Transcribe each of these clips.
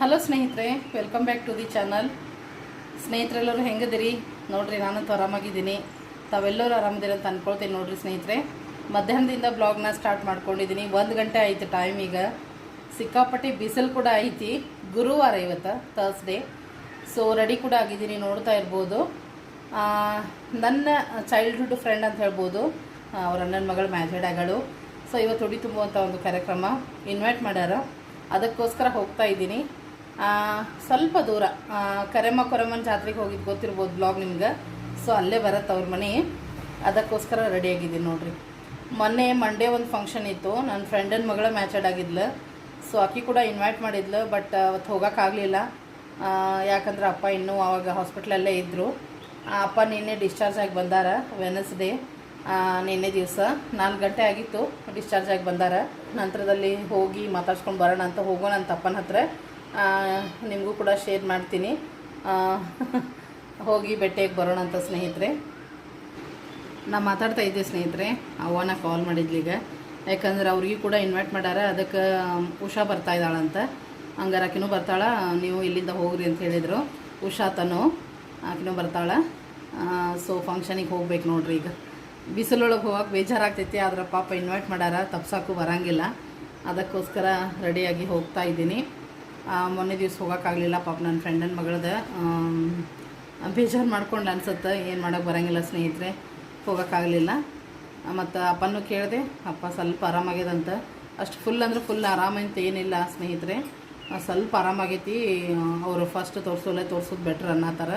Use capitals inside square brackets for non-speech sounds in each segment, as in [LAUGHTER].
Hello ಸ್ನೇಹಿತರೆ welcome back to the channel ಸ್ನೇಹಿತರೆಲ್ಲರೂ ಹೆಂಗದಿರಿ ನೋಡ್ರಿ, ನಾನಂತೂ ಆರಾಮಾಗಿದ್ದೀನಿ. ತಾವೆಲ್ಲರೂ ಆರಾಮದಿರ ಅಂತ ಅನ್ಕೊಳ್ತೀನಿ ನೋಡ್ರಿ ಸ್ನೇಹಿತರೆ. ಮಧ್ಯಾಹ್ನದಿಂದ ಬ್ಲಾಗ್ನ ಸ್ಟಾರ್ಟ್ ಮಾಡ್ಕೊಂಡಿದ್ದೀನಿ. ಒಂದು ಗಂಟೆ ಆಯಿತು ಟೈಮ್ ಈಗ. ಸಿಕ್ಕಾಪಟ್ಟೆ ಬಿಸಿಲು ಕೂಡ ಐತಿ. ಗುರುವಾರ ಇವತ್ತು ಥರ್ಸ್ಡೇ ಸೊ ರೆಡಿ ಕೂಡ ಆಗಿದ್ದೀನಿ ನೋಡ್ತಾ ಇರ್ಬೋದು. ನನ್ನ ಚೈಲ್ಡ್ಹುಡ್ ಫ್ರೆಂಡ್ ಅಂತ ಹೇಳ್ಬೋದು. ಅವ್ರ ಅಣ್ಣನ ಮಗಳು ಆಗಳು. ಸೊ ಇವತ್ತು ಹುಡಿ ತುಂಬುವಂಥ ಒಂದು ಕಾರ್ಯಕ್ರಮ ಇನ್ವೈಟ್ ಮಾಡ್ಯಾರ. ಅದಕ್ಕೋಸ್ಕರ ಹೋಗ್ತಾ ಇದ್ದೀನಿ. ಸ್ವಲ್ಪ ದೂರ. ಕರೆಮ್ಮ ಕೊರಮ್ಮನ ಜಾತ್ರೆಗೆ ಹೋಗಿದ್ದು ಗೊತ್ತಿರ್ಬೋದು ಬ್ಲಾಗ್ ನಿಮ್ಗೆ. ಸೊ ಅಲ್ಲೇ ಬರತ್ತೆ ಅವ್ರ ಮನೆ. ಅದಕ್ಕೋಸ್ಕರ ರೆಡಿ ಆಗಿದ್ದೀನಿ ನೋಡ್ರಿ. ಮೊನ್ನೆ ಮಂಡೇ ಒಂದು ಫಂಕ್ಷನ್ ಇತ್ತು. ನನ್ನ ಫ್ರೆಂಡನ ಮಗಳ ಮ್ಯಾಚಡ್ ಆಗಿದ್ಲು. ಸೊ ಆಕೆ ಕೂಡ ಇನ್ವೈಟ್ ಮಾಡಿದ್ಲು ಬಟ್ ಅವತ್ತು ಹೋಗೋಕ್ಕಾಗಲಿಲ್ಲ ಯಾಕಂದ್ರೆ ಅಪ್ಪ ಇನ್ನೂ ಆವಾಗ ಹಾಸ್ಪಿಟ್ಲಲ್ಲೇ ಇದ್ದರು ಅಪ್ಪ ನಿನ್ನೆ ಡಿಸ್ಚಾರ್ಜ್ ಆಗಿ ಬಂದಾರ ವೆನಸ್ಡೇ ನಿನ್ನೆ ದಿವಸ. ನಾಲ್ಕು ಗಂಟೆ ಆಗಿತ್ತು ಡಿಸ್ಚಾರ್ಜ್ ಆಗಿ ಬಂದಾರ. ನಂತರದಲ್ಲಿ ಹೋಗಿ ಮಾತಾಡ್ಸ್ಕೊಂಡು ಬರೋಣ ಅಂತ ಹೋಗೋಣ ಅಂತ ಅಪ್ಪನ ಹತ್ರ. ನಿಮಗೂ ಕೂಡ ಶೇರ್ ಮಾಡ್ತೀನಿ. ಹೋಗಿ ಬೆಟ್ಟೆಗೆ ಬರೋಣ ಅಂತ ಸ್ನೇಹಿತರೆ. ನಾ ಮಾತಾಡ್ತಾ ಇದ್ದೆ ಸ್ನೇಹಿತರೆ ಅವನ ಕಾಲ್ ಮಾಡಿದ್ಲೀಗ ಯಾಕಂದ್ರೆ ಅವ್ರಿಗೂ ಕೂಡ ಇನ್ವೈಟ್ ಮಾಡ್ಯಾರ ಅದಕ್ಕೆ ಉಷಾ ಬರ್ತಾ ಇದ್ದಾಳಂತ. ಹಂಗಾರೆ ಆಕಿನೂ ಬರ್ತಾಳ, ನೀವು ಇಲ್ಲಿಂದ ಹೋಗ್ರಿ ಅಂತ ಹೇಳಿದರು. ಉಷಾ ತನೋ, ಆಕಿನೂ ಬರ್ತಾಳ. ಸೊ ಫಂಕ್ಷನಿಗೆ ಹೋಗ್ಬೇಕು ನೋಡ್ರಿ ಈಗ. ಬಿಸಿಲೊಳಗೆ ಹೋಗೋಕೆ ಬೇಜಾರಾಗ್ತೈತಿ, ಆದ್ರೆ ಪಾಪ ಇನ್ವೈಟ್ ಮಾಡ್ಯಾರ ತಪ್ಸಾಕು ಬರಂಗಿಲ್ಲ. ಅದಕ್ಕೋಸ್ಕರ ರೆಡಿಯಾಗಿ ಹೋಗ್ತಾ ಇದ್ದೀನಿ. ಮೊನ್ನೆ ದಿವಸ ಹೋಗೋಕ್ಕಾಗಲಿಲ್ಲ, ಪಾಪ ನನ್ನ ಫ್ರೆಂಡನ ಮಗಳದ. ಬೇಜಾರು ಮಾಡ್ಕೊಂಡು ಅನ್ಸುತ್ತೆ, ಏನು ಮಾಡೋಕ್ಕೆ ಬರೋಂಗಿಲ್ಲ ಸ್ನೇಹಿತರೆ, ಹೋಗೋಕ್ಕಾಗಲಿಲ್ಲ. ಮತ್ತು ಅಪ್ಪನೂ ಕೇಳಿದೆ, ಅಪ್ಪ ಸ್ವಲ್ಪ ಆರಾಮಾಗ್ಯದಂತ. ಅಷ್ಟು ಫುಲ್ ಅಂದ್ರೆ ಫುಲ್ ಆರಾಮಂತ ಏನಿಲ್ಲ ಸ್ನೇಹಿತರೆ. ಸ್ವಲ್ಪ ಆರಾಮಾಗೈತಿ, ಅವರು ಫಸ್ಟ್ ತೋರಿಸೋಲ್ಲೇ ತೋರಿಸೋದು ಬೆಟ್ರ್ ಅನ್ನತ್ತಾರ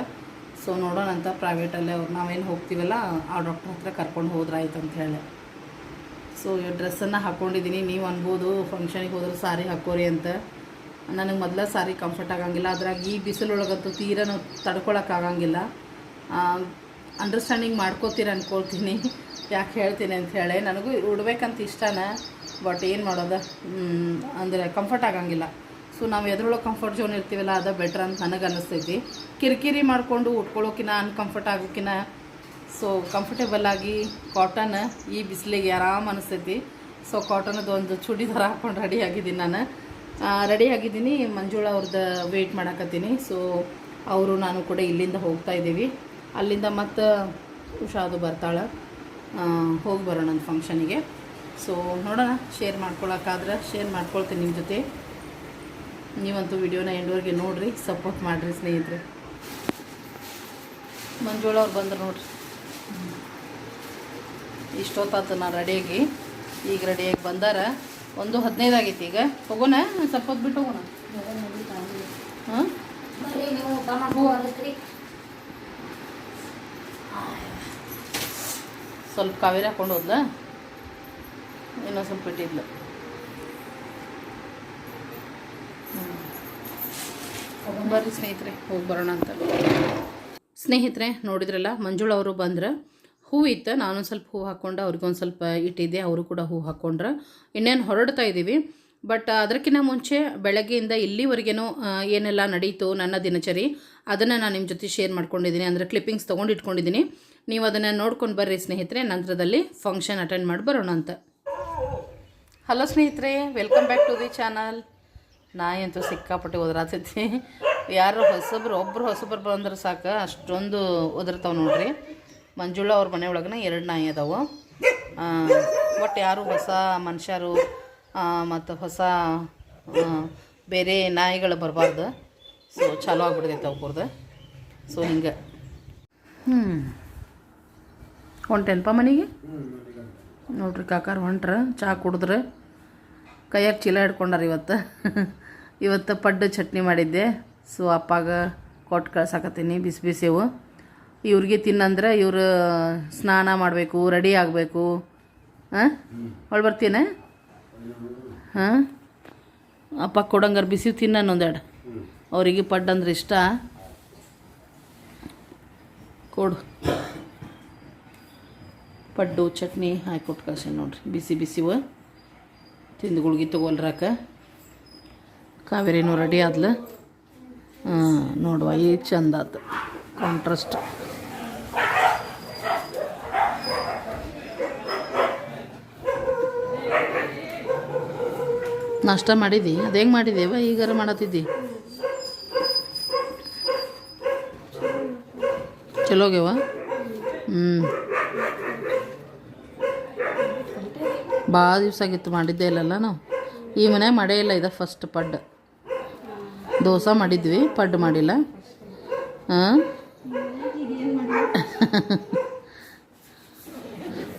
ಸೊ ನೋಡೋಣ ಅಂತ ಪ್ರೈವೇಟಲ್ಲೇ ಅವ್ರು ನಾವೇನು ಹೋಗ್ತೀವಲ್ಲ, ಆ ಡಾಕ್ಟ್ರ್ ಹತ್ರ ಕರ್ಕೊಂಡು ಹೋದ್ರಾಯ್ತು ಅಂತ ಹೇಳಿ. ಸೊ ಡ್ರೆಸ್ಸನ್ನು ಹಾಕ್ಕೊಂಡಿದ್ದೀನಿ ನೀವು ಅನ್ಬೋದು ಫಂಕ್ಷನಿಗೆ ಹೋದ್ರೆ ಸಾರಿ ಹಾಕೋರಿ ಅಂತ. ನನಗೆ ಮೊದಲ ಸಾರಿ ಕಂಫರ್ಟ್ ಆಗಂಗಿಲ್ಲ. ಅದ್ರಾಗ ಈ ಬಿಸಿಲೊಳಗಂತೂ ತೀರಾ ತಡ್ಕೊಳಕ್ಕಾಗಂಗಿಲ್ಲ ಅಂಡರ್ಸ್ಟ್ಯಾಂಡಿಂಗ್ ಮಾಡ್ಕೋತೀರ ಅನ್ಕೊಳ್ತೀನಿ. ಯಾಕೆ ಹೇಳ್ತೀನಿ ಅಂತ ಹೇಳಿ. ನನಗೂ ಉಡ್ಬೇಕಂತ ಇಷ್ಟನ ಬಟ್ ಏನು ಮಾಡೋದು? ಅಂದರೆ ಕಂಫರ್ಟ್ ಆಗಂಗಿಲ್ಲ. ಸೊ ನಾವು ಎದ್ರೊಳಗೆ ಕಂಫರ್ಟ್ ಝೋನ್ ಇರ್ತೀವಲ್ಲ, ಅದು ಬೆಟ್ರ್ ಅಂತ ನನಗೆ ಅನ್ನಿಸ್ತೈತಿ ಕಿರಿಕಿರಿ ಮಾಡಿಕೊಂಡು ಉಟ್ಕೊಳ್ಳೋಕಿನ ಅನ್ಕಂಫರ್ಟ್ ಆಗೋಕಿನ ಸೊ ಕಂಫರ್ಟೇಬಲ್ ಆಗಿ ಕಾಟನ್ ಈ ಬಿಸಿಲಿಗೆ ಆರಾಮ್ ಅನಿಸ್ತೈತಿ. ಸೊ ಕಾಟನದು ಒಂದು ಚೂಡಿದಾರ ಹಾಕೊಂಡು ರೆಡಿ ಆಗಿದ್ದೀನಿ ನಾನು. ರೆಡಿ ಆಗಿದ್ದೀನಿ. ಮಂಜುಳ ಅವ್ರದ್ದು ವೆಯ್ಟ್ ಮಾಡಕತ್ತೀನಿ. ಸೊ ಅವರು ನಾನು ಕೂಡ ಇಲ್ಲಿಂದ ಹೋಗ್ತಾ ಇದ್ದೀವಿ. ಅಲ್ಲಿಂದ ಮತ್ತು ಹುಷಾದು ಬರ್ತಾಳೆ. ಹೋಗಿ ಬರೋಣ ನನ್ನ ಫಂಕ್ಷನಿಗೆ ಸೊ ನೋಡೋಣ. ಶೇರ್ ಮಾಡ್ಕೊಳಕ್ಕಾದ್ರೆ ಶೇರ್ ಮಾಡ್ಕೊಳ್ತೀನಿ ನಿಮ್ಮ ಜೊತೆ. ನೀವಂತೂ ವಿಡಿಯೋನ ಎಂಡೋರಿಗೆ ನೋಡಿರಿ ಸಪೋರ್ಟ್ ಮಾಡಿರಿ ಸ್ನೇಹಿತರೆ. ಮಂಜುಳ ಅವ್ರು ಬಂದ್ರು ನೋಡ್ರಿ. ಇಷ್ಟೊತ್ತಾತು ನಾನು ರೆಡಿಯಾಗಿ ಈಗ ರೆಡಿಯಾಗಿ ಬಂದಾರ. ಒಂದು ಹದಿನೈದು ಆಗೈತಿ ಈಗ. ಹೋಗೋಣ, ಸ್ವಲ್ಪ ಹೊತ್ತು ಬಿಟ್ಟು ಹೋಗೋಣ. ಸ್ವಲ್ಪ ಕಾವೇರಿ ಹಾಕೊಂಡು ಹೋದ್ಲ? ಇನ್ನೊಂದು ಸ್ವಲ್ಪ ಬಿಟ್ಟಿದ್ಲು. ಬರ್ರಿ ಸ್ನೇಹಿತರೆ, ಹೋಗಿ ಬರೋಣ ಅಂತ. ಸ್ನೇಹಿತರೆ, ನೋಡಿದ್ರಲ್ಲ, ಮಂಜುಳ ಅವರು ಬಂದ್ರೆ ಹೂ ಇತ್ತು ನಾನೊಂದು ಸ್ವಲ್ಪ ಹೂ ಹಾಕ್ಕೊಂಡು ಅವ್ರಿಗೊಂದು ಸ್ವಲ್ಪ ಇಟ್ಟಿದ್ದೆ. ಅವರು ಕೂಡ ಹೂವು ಹಾಕ್ಕೊಂಡ್ರೆ ಇನ್ನೇನು ಹೊರಡ್ತಾ ಇದ್ದೀವಿ ಬಟ್ ಅದಕ್ಕಿಂತ ಮುಂಚೆ ಬೆಳಗ್ಗೆಯಿಂದ ಇಲ್ಲಿವರೆಗೇನು ಏನೆಲ್ಲ ನಡೀತು ನನ್ನ ದಿನಚರಿ, ಅದನ್ನು ನಾನು ನಿಮ್ಮ ಜೊತೆ ಶೇರ್ ಮಾಡ್ಕೊಂಡಿದ್ದೀನಿ ಅಂದರೆ ಕ್ಲಿಪ್ಪಿಂಗ್ಸ್ ತೊಗೊಂಡು ಇಟ್ಕೊಂಡಿದ್ದೀನಿ ನೀವು ಅದನ್ನು ನೋಡ್ಕೊಂಡು ಬರ್ರಿ ಸ್ನೇಹಿತರೆ. ನಂತರದಲ್ಲಿ ಫಂಕ್ಷನ್ ಅಟೆಂಡ್ ಮಾಡಿ ಬರೋಣ ಅಂತ. ಹಲೋ ಸ್ನೇಹಿತರೆ. Welcome back to the channel ನಾಯಿ ಅಂತೂ ಸಿಕ್ಕಾಪಟ್ಟೆ ಒದರಾತೈತಿ. ಯಾರು ಹೊಸಬ್ರು ಒಬ್ಬರು ಹೊಸಬ್ರು ಬಂದ್ರೆ ಸಾಕು. ಅಷ್ಟೊಂದು ಒದರ್ತಾವೆ ನೋಡ್ರಿ. ಮಂಜುಳಾ ಅವ್ರ ಮನೆ ಒಳಗನ ಎರಡು ನಾಯಿ ಅದಾವೆ. ಒಟ್ಟು ಯಾರು ಹೊಸ ಮನುಷ್ಯರು ಮತ್ತು ಹೊಸ ಬೇರೆ ನಾಯಿಗಳು ಬರಬಾರ್ದು. ಸೊ ಚಾಲೂ ಆಗ್ಬಿಡ್ತೈತೆ ಅವ್ರದ್ದು ಸೊ ಹಿಂಗೆ. ಹ್ಞೂ ಹೊಂಟೇನಪ್ಪ ಮನೆಗೆ? ನೋಡ್ರಿ ಕಾಕಾರ ಹೊಂಟ್ರ ಚಹಾ ಕುಡಿದ್ರೆ. ಕೈಯಾಗ ಚೀಲ ಹಿಡ್ಕೊಂಡಾರ ಇವತ್ತು. ಇವತ್ತು ಪಡ್ಡು ಚಟ್ನಿ ಮಾಡಿದ್ದೆ. ಸೊ ಅಪ್ಪಾಗ ಕೊಟ್ಟು ಕಳ್ಸಾಕತ್ತೀನಿ, ಬಿಸಿ ಬಿಸಿವು ಇವ್ರಿಗೆ ತಿನ್ನಂದ್ರೆ ಇವರು ಸ್ನಾನ ಮಾಡಬೇಕು, ರೆಡಿ ಆಗಬೇಕು. ಹಾಂ? ಹೊಳ್ ಬರ್ತೀನ ಹಾಂ? ಅಪ್ಪ ಕೊಡಂಗಾರ ಬಿಸಿ ತಿನ್ನೊಂದೆರಡು ಅವರಿಗೆ ಪಡ್ಡು ಅಂದ್ರೆ ಇಷ್ಟ. ಕೊಡು. ಪಡ್ಡು, ಚಟ್ನಿ ಹಾಕಿ ಕೊಟ್ಟು ಕಳ್ಸಿ ನೋಡ್ರಿ. ಬಿಸಿ ಬಿಸಿವ. ತಿಂದು ಗುಳ್ಗಿ ತೊಗೊಲ್ರಾಕ ಕಾವೇರಿನೂ ರೆಡಿ ಆದ್ಲು. ಹಾಂ, ನೋಡುವ ಈ ಚಂದ ಆತು. ಕಾಂಟ್ರಾಸ್ಟ್ ನಾಷ್ಟ ಮಾಡಿದ್ದಿ ಅದು ಹೆಂಗೆ ಮಾಡಿದ್ದೇವ ಈಗಾರ ಮಾಡತ್ತಿದ್ದಿ? ಚಲೋಗ್ಯವ ಹ್ಞೂ ಭಾಳ ದಿವಸ ಆಗಿತ್ತು, ಮಾಡಿದ್ದೇ ಇಲ್ಲಲ್ಲ ನಾವು. ಈ ಮನೆ ಮಾಡೇ ಇಲ್ಲ, ಇದು ಫಸ್ಟ್ ಪಡ್. ದೋಸೆ ಮಾಡಿದ್ವಿ, ಪಡ್ ಮಾಡಿಲ್ಲ. ಹಾಂ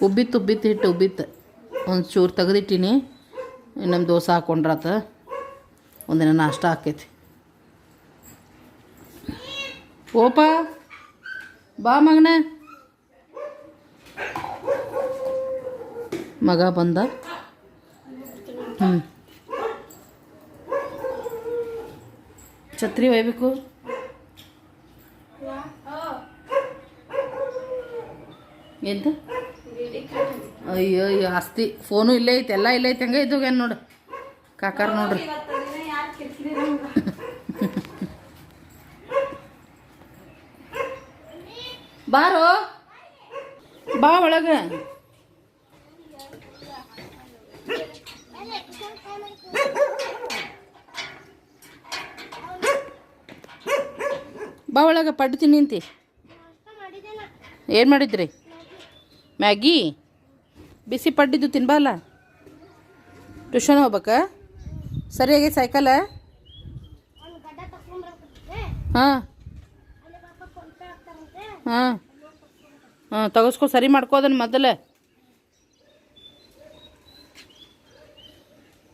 ಉಬ್ಬಿತ್ತು ಉಬ್ಬಿತ್ತು, ಹಿಟ್ಟು ಉಬ್ಬಿತ್ತು. ಒಂದು ಚೂರು ತೆಗೆದಿಟ್ಟಿನಿ. ಇನ್ನೊಂದು ದೋಸೆ ಹಾಕೊಂಡ್ರಾತ ಒಂದಿನ ನಾಷ್ಟ ಆಕೈತಿ. ಓಪ, ಬಾ ಮಗನ. ಮಗ ಬಂದ. ಹ್ಞೂ ಛತ್ರಿ ಒಯ್ಬೇಕು. ಎಂತ ಅಯ್ಯೋ ಅಯ್ಯೋ, ಆಸ್ತಿ. ಫೋನು ಇಲ್ಲೇ ಐತೆ, ಎಲ್ಲ ಇಲ್ಲೇ ಐತೆ, ಹಂಗೆ ಇದ್ದೋಗ್ಯಾನ ನೋಡು? ಕಾಕಾರ ನೋಡ್ರಿ. ಬಾರೋ. ಬಾ ಒಳಗ. ಬಾ ಒಳಗ ಪಡ್ತಿ ನಿಂತಿ. ಏನು ಮಾಡಿದ್ರಿ? ಮ್ಯಾಗಿ? ಬಿಸಿ ಪಡ್ಡಿದ್ದು ತಿನ್ಬಲ್ಲ? ಟ್ಯೂಷನ್ ಹೋಗ್ಬೇಕಾ? ಸರಿಯಾಗಿ ಸೈಕಲ ಹಾಂ. ಹಾಂ. ಹಾಂ, ತಗಸ್ಕೊ, ಸರಿ ಮಾಡ್ಕೋ ಅದನ್ನು ಮೊದಲೇ.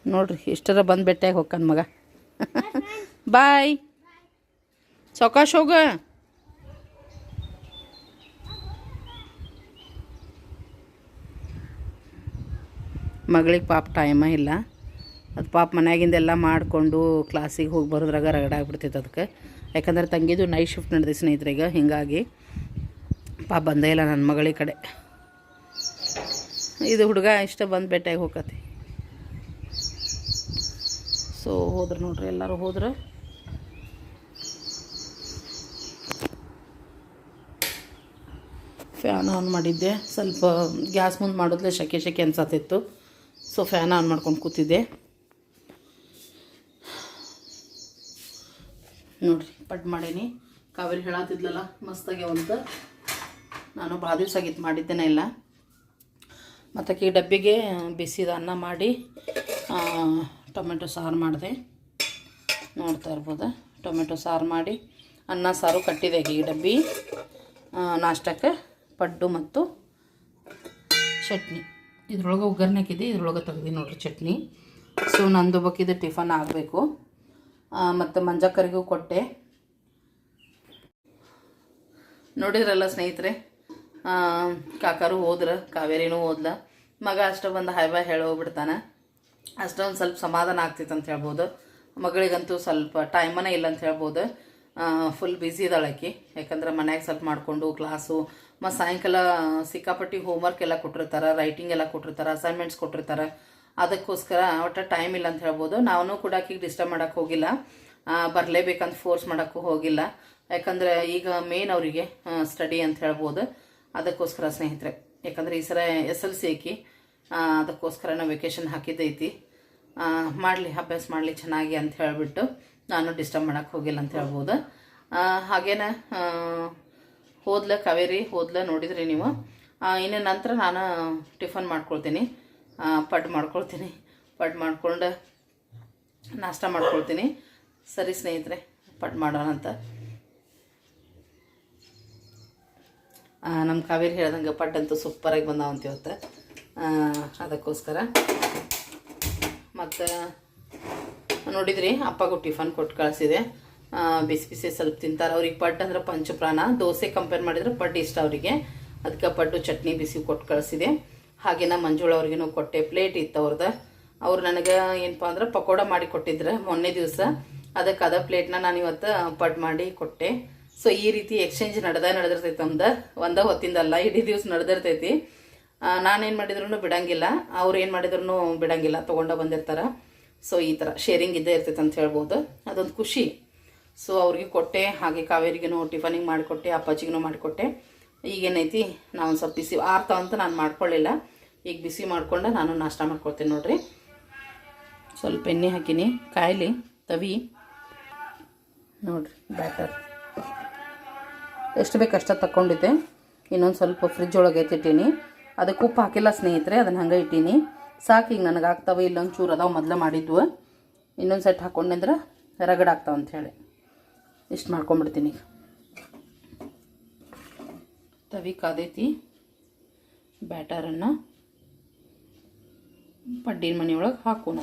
ನೋಡ್ರಿ, ಇಷ್ಟರ ಬಂದು ಬೆಟ್ಟಾಗಿ ಹೋಗ್ಕನ್ ಮಗ. [LAUGHS] ಬಾಯ್. ಸಾವಕಾಶ ಹೋಗ. ಮಗಳಿಗೆ ಪಾಪ ಟೈಮ ಇಲ್ಲ. ಅದು ಪಾಪ ಮನ್ಯಾಗಿಂದೆಲ್ಲ ಮಾಡಿಕೊಂಡು ಕ್ಲಾಸಿಗೆ ಹೋಗಿ ಬರೋದ್ರಾಗ ರಗಡಾಗ್ಬಿಡ್ತೈತೆ ಅದಕ್ಕೆ ಯಾಕಂದ್ರೆ ತಂಗಿದು ನೈಟ್ ಶಿಫ್ಟ್ ನಡೆದಿ ಸ್ನೇಹಿತರಿಗೆ, ಹಿಂಗಾಗಿ ಪಾಪ ಬಂದೇ ಇಲ್ಲ ನನ್ನ ಮಗಳಿ ಕಡೆ. ಇದು ಹುಡುಗ ಇಷ್ಟ ಬಂದು ಭೇಟಿಯಾಗಿ ಹೋಗತಿ ಸೊ ಹೋದ್ರೆ ನೋಡ್ರಿ ಎಲ್ಲರೂ ಹೋದ್ರೆ. ಫ್ಯಾನ್ ಆನ್ ಮಾಡಿದ್ದೆ. ಸ್ವಲ್ಪ ಗ್ಯಾಸ್ ಮುಂದೆ ಮಾಡಿದ್ಲೆ ಶೆಕೆ ಶೆಕೆ ಅನ್ಸತ್ತಿತ್ತು. ಸೊ ಫ್ಯಾನ್ ಆನ್ ಮಾಡ್ಕೊಂಡು ಕೂತಿದ್ದೆ. ನೋಡ್ರಿ ಪಡ್ ಮಾಡೇನಿ. ಕಾವೇರಿ ಹೇಳತ್ತಿದ್ಲಲ್ಲ ಒಂದು ನಾನು ಭಾಳ ದಿವಸ ಆಗಿತ್ತು ಮಾಡಿದ್ದೇನೆ ಇಲ್ಲ. ಮತ್ತು ಈ ಡಬ್ಬಿಗೆ ಬಿಸಿದ ಅನ್ನ ಮಾಡಿ ಟೊಮೆಟೊ ಸಾರು ಮಾಡಿದೆ. ನೋಡ್ತಾ ಇರ್ಬೋದು. ಟೊಮೆಟೊ ಸಾರು ಮಾಡಿ, ಅನ್ನ ಸಾರು ಕಟ್ಟಿದೆ ಈ ಡಬ್ಬಿ. ನಾಷ್ಟಕ್ಕೆ ಪಡ್ಡು ಮತ್ತು ಚಟ್ನಿ. ಇದ್ರೊಳಗೆ ಒಗ್ಗರಣೆ ಹಾಕಿದ್ದೆ ಇದ್ರೊಳಗೆ ತೆಗ್ದು ನೋಡ್ರಿ ಚಟ್ನಿ. ಸೊ ನಂದು ಬಕ್ಕಿದ ಟಿಫನ್ ಆಗಬೇಕು. ಮತ್ತು ಮಂಜಕ್ಕರಿಗೂ ಕೊಟ್ಟೆ. ನೋಡಿದ್ರಲ್ಲ ಸ್ನೇಹಿತರೆ ಕಾಕಾರು ಹೋದ್ರ, ಕಾವೇರಿನೂ ಓದ್ಲ ಮಗ ಅಷ್ಟೇ ಬಂದು ಹಾಯ್ ಬಾಯ್ ಹೇಳಿ ಹೋಗ್ಬಿಡ್ತಾನೆ. ಅಷ್ಟೊಂದು ಸ್ವಲ್ಪ ಸಮಾಧಾನ ಆಗ್ತಿತ್ತು ಅಂತ ಹೇಳ್ಬೋದು. ಮಗಳಿಗಂತೂ ಸ್ವಲ್ಪ ಟೈಮನೇ ಇಲ್ಲ ಅಂತ ಹೇಳ್ಬೋದು. ಫುಲ್ ಬ್ಯುಸಿ ಇದ್ದಾಳೆ ಆಕಿ. ಯಾಕಂದ್ರೆ ಮನ್ಯಾಗ ಸ್ವಲ್ಪ ಮಾಡಿಕೊಂಡು ಕ್ಲಾಸು ಮತ್ತು ಸಾಯಂಕಾಲ ಸಿಕ್ಕಾಪಟ್ಟಿ ಹೋಮ್ವರ್ಕ್ ಎಲ್ಲ ಕೊಟ್ಟಿರ್ತಾರೆ ರೈಟಿಂಗ್ ಎಲ್ಲ ಕೊಟ್ಟಿರ್ತಾರೆ ಅಸೈನ್ಮೆಂಟ್ಸ್ ಕೊಟ್ಟಿರ್ತಾರೆ. ಅದಕ್ಕೋಸ್ಕರ ಒಟ್ಟು ಟೈಮ್ ಇಲ್ಲ ಅಂತ ಹೇಳ್ಬೋದು. ನಾನು ಕೂಡ ಆಕೆಗೆ ಡಿಸ್ಟರ್ಬ್ ಮಾಡೋಕ್ಕೆ ಹೋಗಿಲ್ಲ. ಬರಲೇಬೇಕಂತ ಫೋರ್ಸ್ ಮಾಡೋಕ್ಕೂ ಹೋಗಿಲ್ಲ. ಯಾಕಂದರೆ ಈಗ ಮೇನ್ ಅವರಿಗೆ ಸ್ಟಡಿ ಅಂತ ಹೇಳ್ಬೋದು. ಅದಕ್ಕೋಸ್ಕರ ಸ್ನೇಹಿತರೆ. ಯಾಕಂದರೆ ಈ ಸಲ ಎಸ್ ಎಲ್ ಸಿ ಹಾಕಿ ಅದಕ್ಕೋಸ್ಕರ ನಾವು ವೆಕೇಶನ್ ಹಾಕಿದ್ದೈತಿ. ಮಾಡಲಿ, ಅಭ್ಯಾಸ ಮಾಡಲಿ ಚೆನ್ನಾಗಿ ಅಂತ ಹೇಳಿಬಿಟ್ಟು ನಾನು ಡಿಸ್ಟರ್ಬ್ ಮಾಡೋಕ್ಕೆ ಹೋಗಿಲ್ಲ ಅಂತ ಹೇಳ್ಬೋದು. ಹಾಗೇನ ಹೋದ್ಲ ಕಾವೇರಿ, ಹೋದ್ಲ ನೋಡಿದ್ರಿ ನೀವು. ಇನ್ನು ನಂತರ ನಾನು ಟಿಫನ್ ಮಾಡ್ಕೊಳ್ತೀನಿ. ಪಡ್ ಮಾಡ್ಕೊಳ್ತೀನಿ. ಪಡ್ ಮಾಡಿಕೊಂಡು ನಾಷ್ಟ ಮಾಡ್ಕೊಳ್ತೀನಿ. ಸರಿ ಸ್ನೇಹಿತರೆ, ಪಡ್ ಮಾಡೋಣ ಅಂತ. ನಮ್ಮ ಕಾವೇರಿ ಹೇಳ್ದಂಗೆ ಪಡ್ಡಂತೂ ಸೂಪರಾಗಿ ಬಂದಾವಂತ ಇವತ್ತು. ಅದಕ್ಕೋಸ್ಕರ. ಮತ್ತು ನೋಡಿದ್ರಿ, ಅಪ್ಪಗೂ ಟಿಫನ್ ಕೊಟ್ಟು ಕಳಿಸಿದೆ. ಬಿಸಿ ಬಿಸಿ ಸ್ವಲ್ಪ ತಿಂತಾರೆ. ಅವ್ರಿಗೆ ಪಟ್ ಅಂದ್ರೆ ಪಂಚಪ್ರಾಣ, ದೋಸೆ ಕಂಪೇರ್ ಮಾಡಿದ್ರೆ ಪಡ್ಡು ಇಷ್ಟ ಅವರಿಗೆ. ಅದಕ್ಕೆ ಪಡ್ಡು ಚಟ್ನಿ ಬಿಸಿ ಕೊಟ್ಟು ಕಳಿಸಿದೆ. ಹಾಗೆ ಮಂಜುಳ ಅವ್ರಿಗೇನು ಕೊಟ್ಟೆ. ಪ್ಲೇಟ್ ಇತ್ತು ಅವ್ರದ್ದು ಅವ್ರು ನನಗೆ ಏನಪ್ಪ ಅಂದ್ರೆ ಪಕೋಡ ಮಾಡಿ ಕೊಟ್ಟಿದ್ರು ಮೊನ್ನೆ ದಿವಸ. ಅದಕ್ಕೆ ಅದ ಪ್ಲೇಟ್ನ ನಾನು ಇವತ್ತು ಪಡ್ ಮಾಡಿ ಕೊಟ್ಟೆ. ಸೊ ಈ ರೀತಿ ಎಕ್ಸ್ಚೇಂಜ್ ನಡೆದ ನಡೆದಿರ್ತೈತೆ ಒಂದು ಒಂದ ಹೊತ್ತಿಂದಲ್ಲ, ಇಡೀ ದಿವಸ ನಡೆದಿರ್ತೈತಿ. ನಾನೇನು ಮಾಡಿದ್ರು ಬಿಡಂಗಿಲ್ಲ. ಅವ್ರು ಏನು ಮಾಡಿದ್ರು ಬಿಡಂಗಿಲ್ಲ. ತೊಗೊಂಡ ಬಂದಿರ್ತಾರೆ. ಸೊ ಈ ಥರ ಶೇರಿಂಗ್ ಇದ್ದೇ ಇರ್ತೈತೆ ಅಂತ ಹೇಳ್ಬೋದು. ಅದೊಂದು ಖುಷಿ. ಸೊ ಅವ್ರಿಗೆ ಕೊಟ್ಟೆ, ಹಾಗೆ ಕಾವೇರಿಗೂ ಟಿಫನಿಗೆ ಮಾಡಿಕೊಟ್ಟೆ ಅಪ್ಪಾಜಿಗೂ ಮಾಡಿಕೊಟ್ಟೆ. ಈಗೇನೈತಿ ನಾವು ಸ್ವಲ್ಪ ಬಿಸಿ ಆರ್ತಾವ ಅಂತ ನಾನು ಮಾಡ್ಕೊಳ್ಳಿಲ್ಲ. ಈಗ ಬಿಸಿ ಮಾಡ್ಕೊಂಡು ನಾನು ನಾಷ್ಟ ಮಾಡ್ಕೊಳ್ತೀನಿ ನೋಡ್ರಿ. ಸ್ವಲ್ಪ ಎಣ್ಣೆ ಹಾಕಿನಿ, ಕಾಯಿಲಿ, ತವಿ. ನೋಡ್ರಿ ಬ್ಯಾಟರ್ ಎಷ್ಟು ಬೇಕು ಅಷ್ಟು ತಗೊಂಡಿದ್ದೆ ಇನ್ನೊಂದು ಸ್ವಲ್ಪ ಫ್ರಿಜ್ ಒಳಗೆ ಎತ್ತಿಟ್ಟೀನಿ. ಅದಕ್ಕೆ ಉಪ್ಪು ಹಾಕಿಲ್ಲ ಸ್ನೇಹಿತರೆ, ಅದನ್ನು ಹಂಗೆ ಇಟ್ಟೀನಿ. ಸಾಕು, ಈಗ ನನಗೆ ಆಗ್ತಾವೆ ಇಲ್ಲೊಂದು ಚೂರು ಅದಾವೆ, ಮೊದಲು ಮಾಡಿದ್ವು. ಇನ್ನೊಂದು ಸೆಟ್ ಹಾಕ್ಕೊಂಡಿದ್ರೆ ರಗಡ್ ಅಂತ ಅಂಥೇಳಿ ಇಷ್ಟು ಮಾಡ್ಕೊಂಬಿಡ್ತೀನಿ. ತವಿ ಕಾದೈತಿ. ಬ್ಯಾಟರನ್ನು ಪಡ್ಡಿನ ಮನೆಯೊಳಗೆ ಹಾಕೋಣ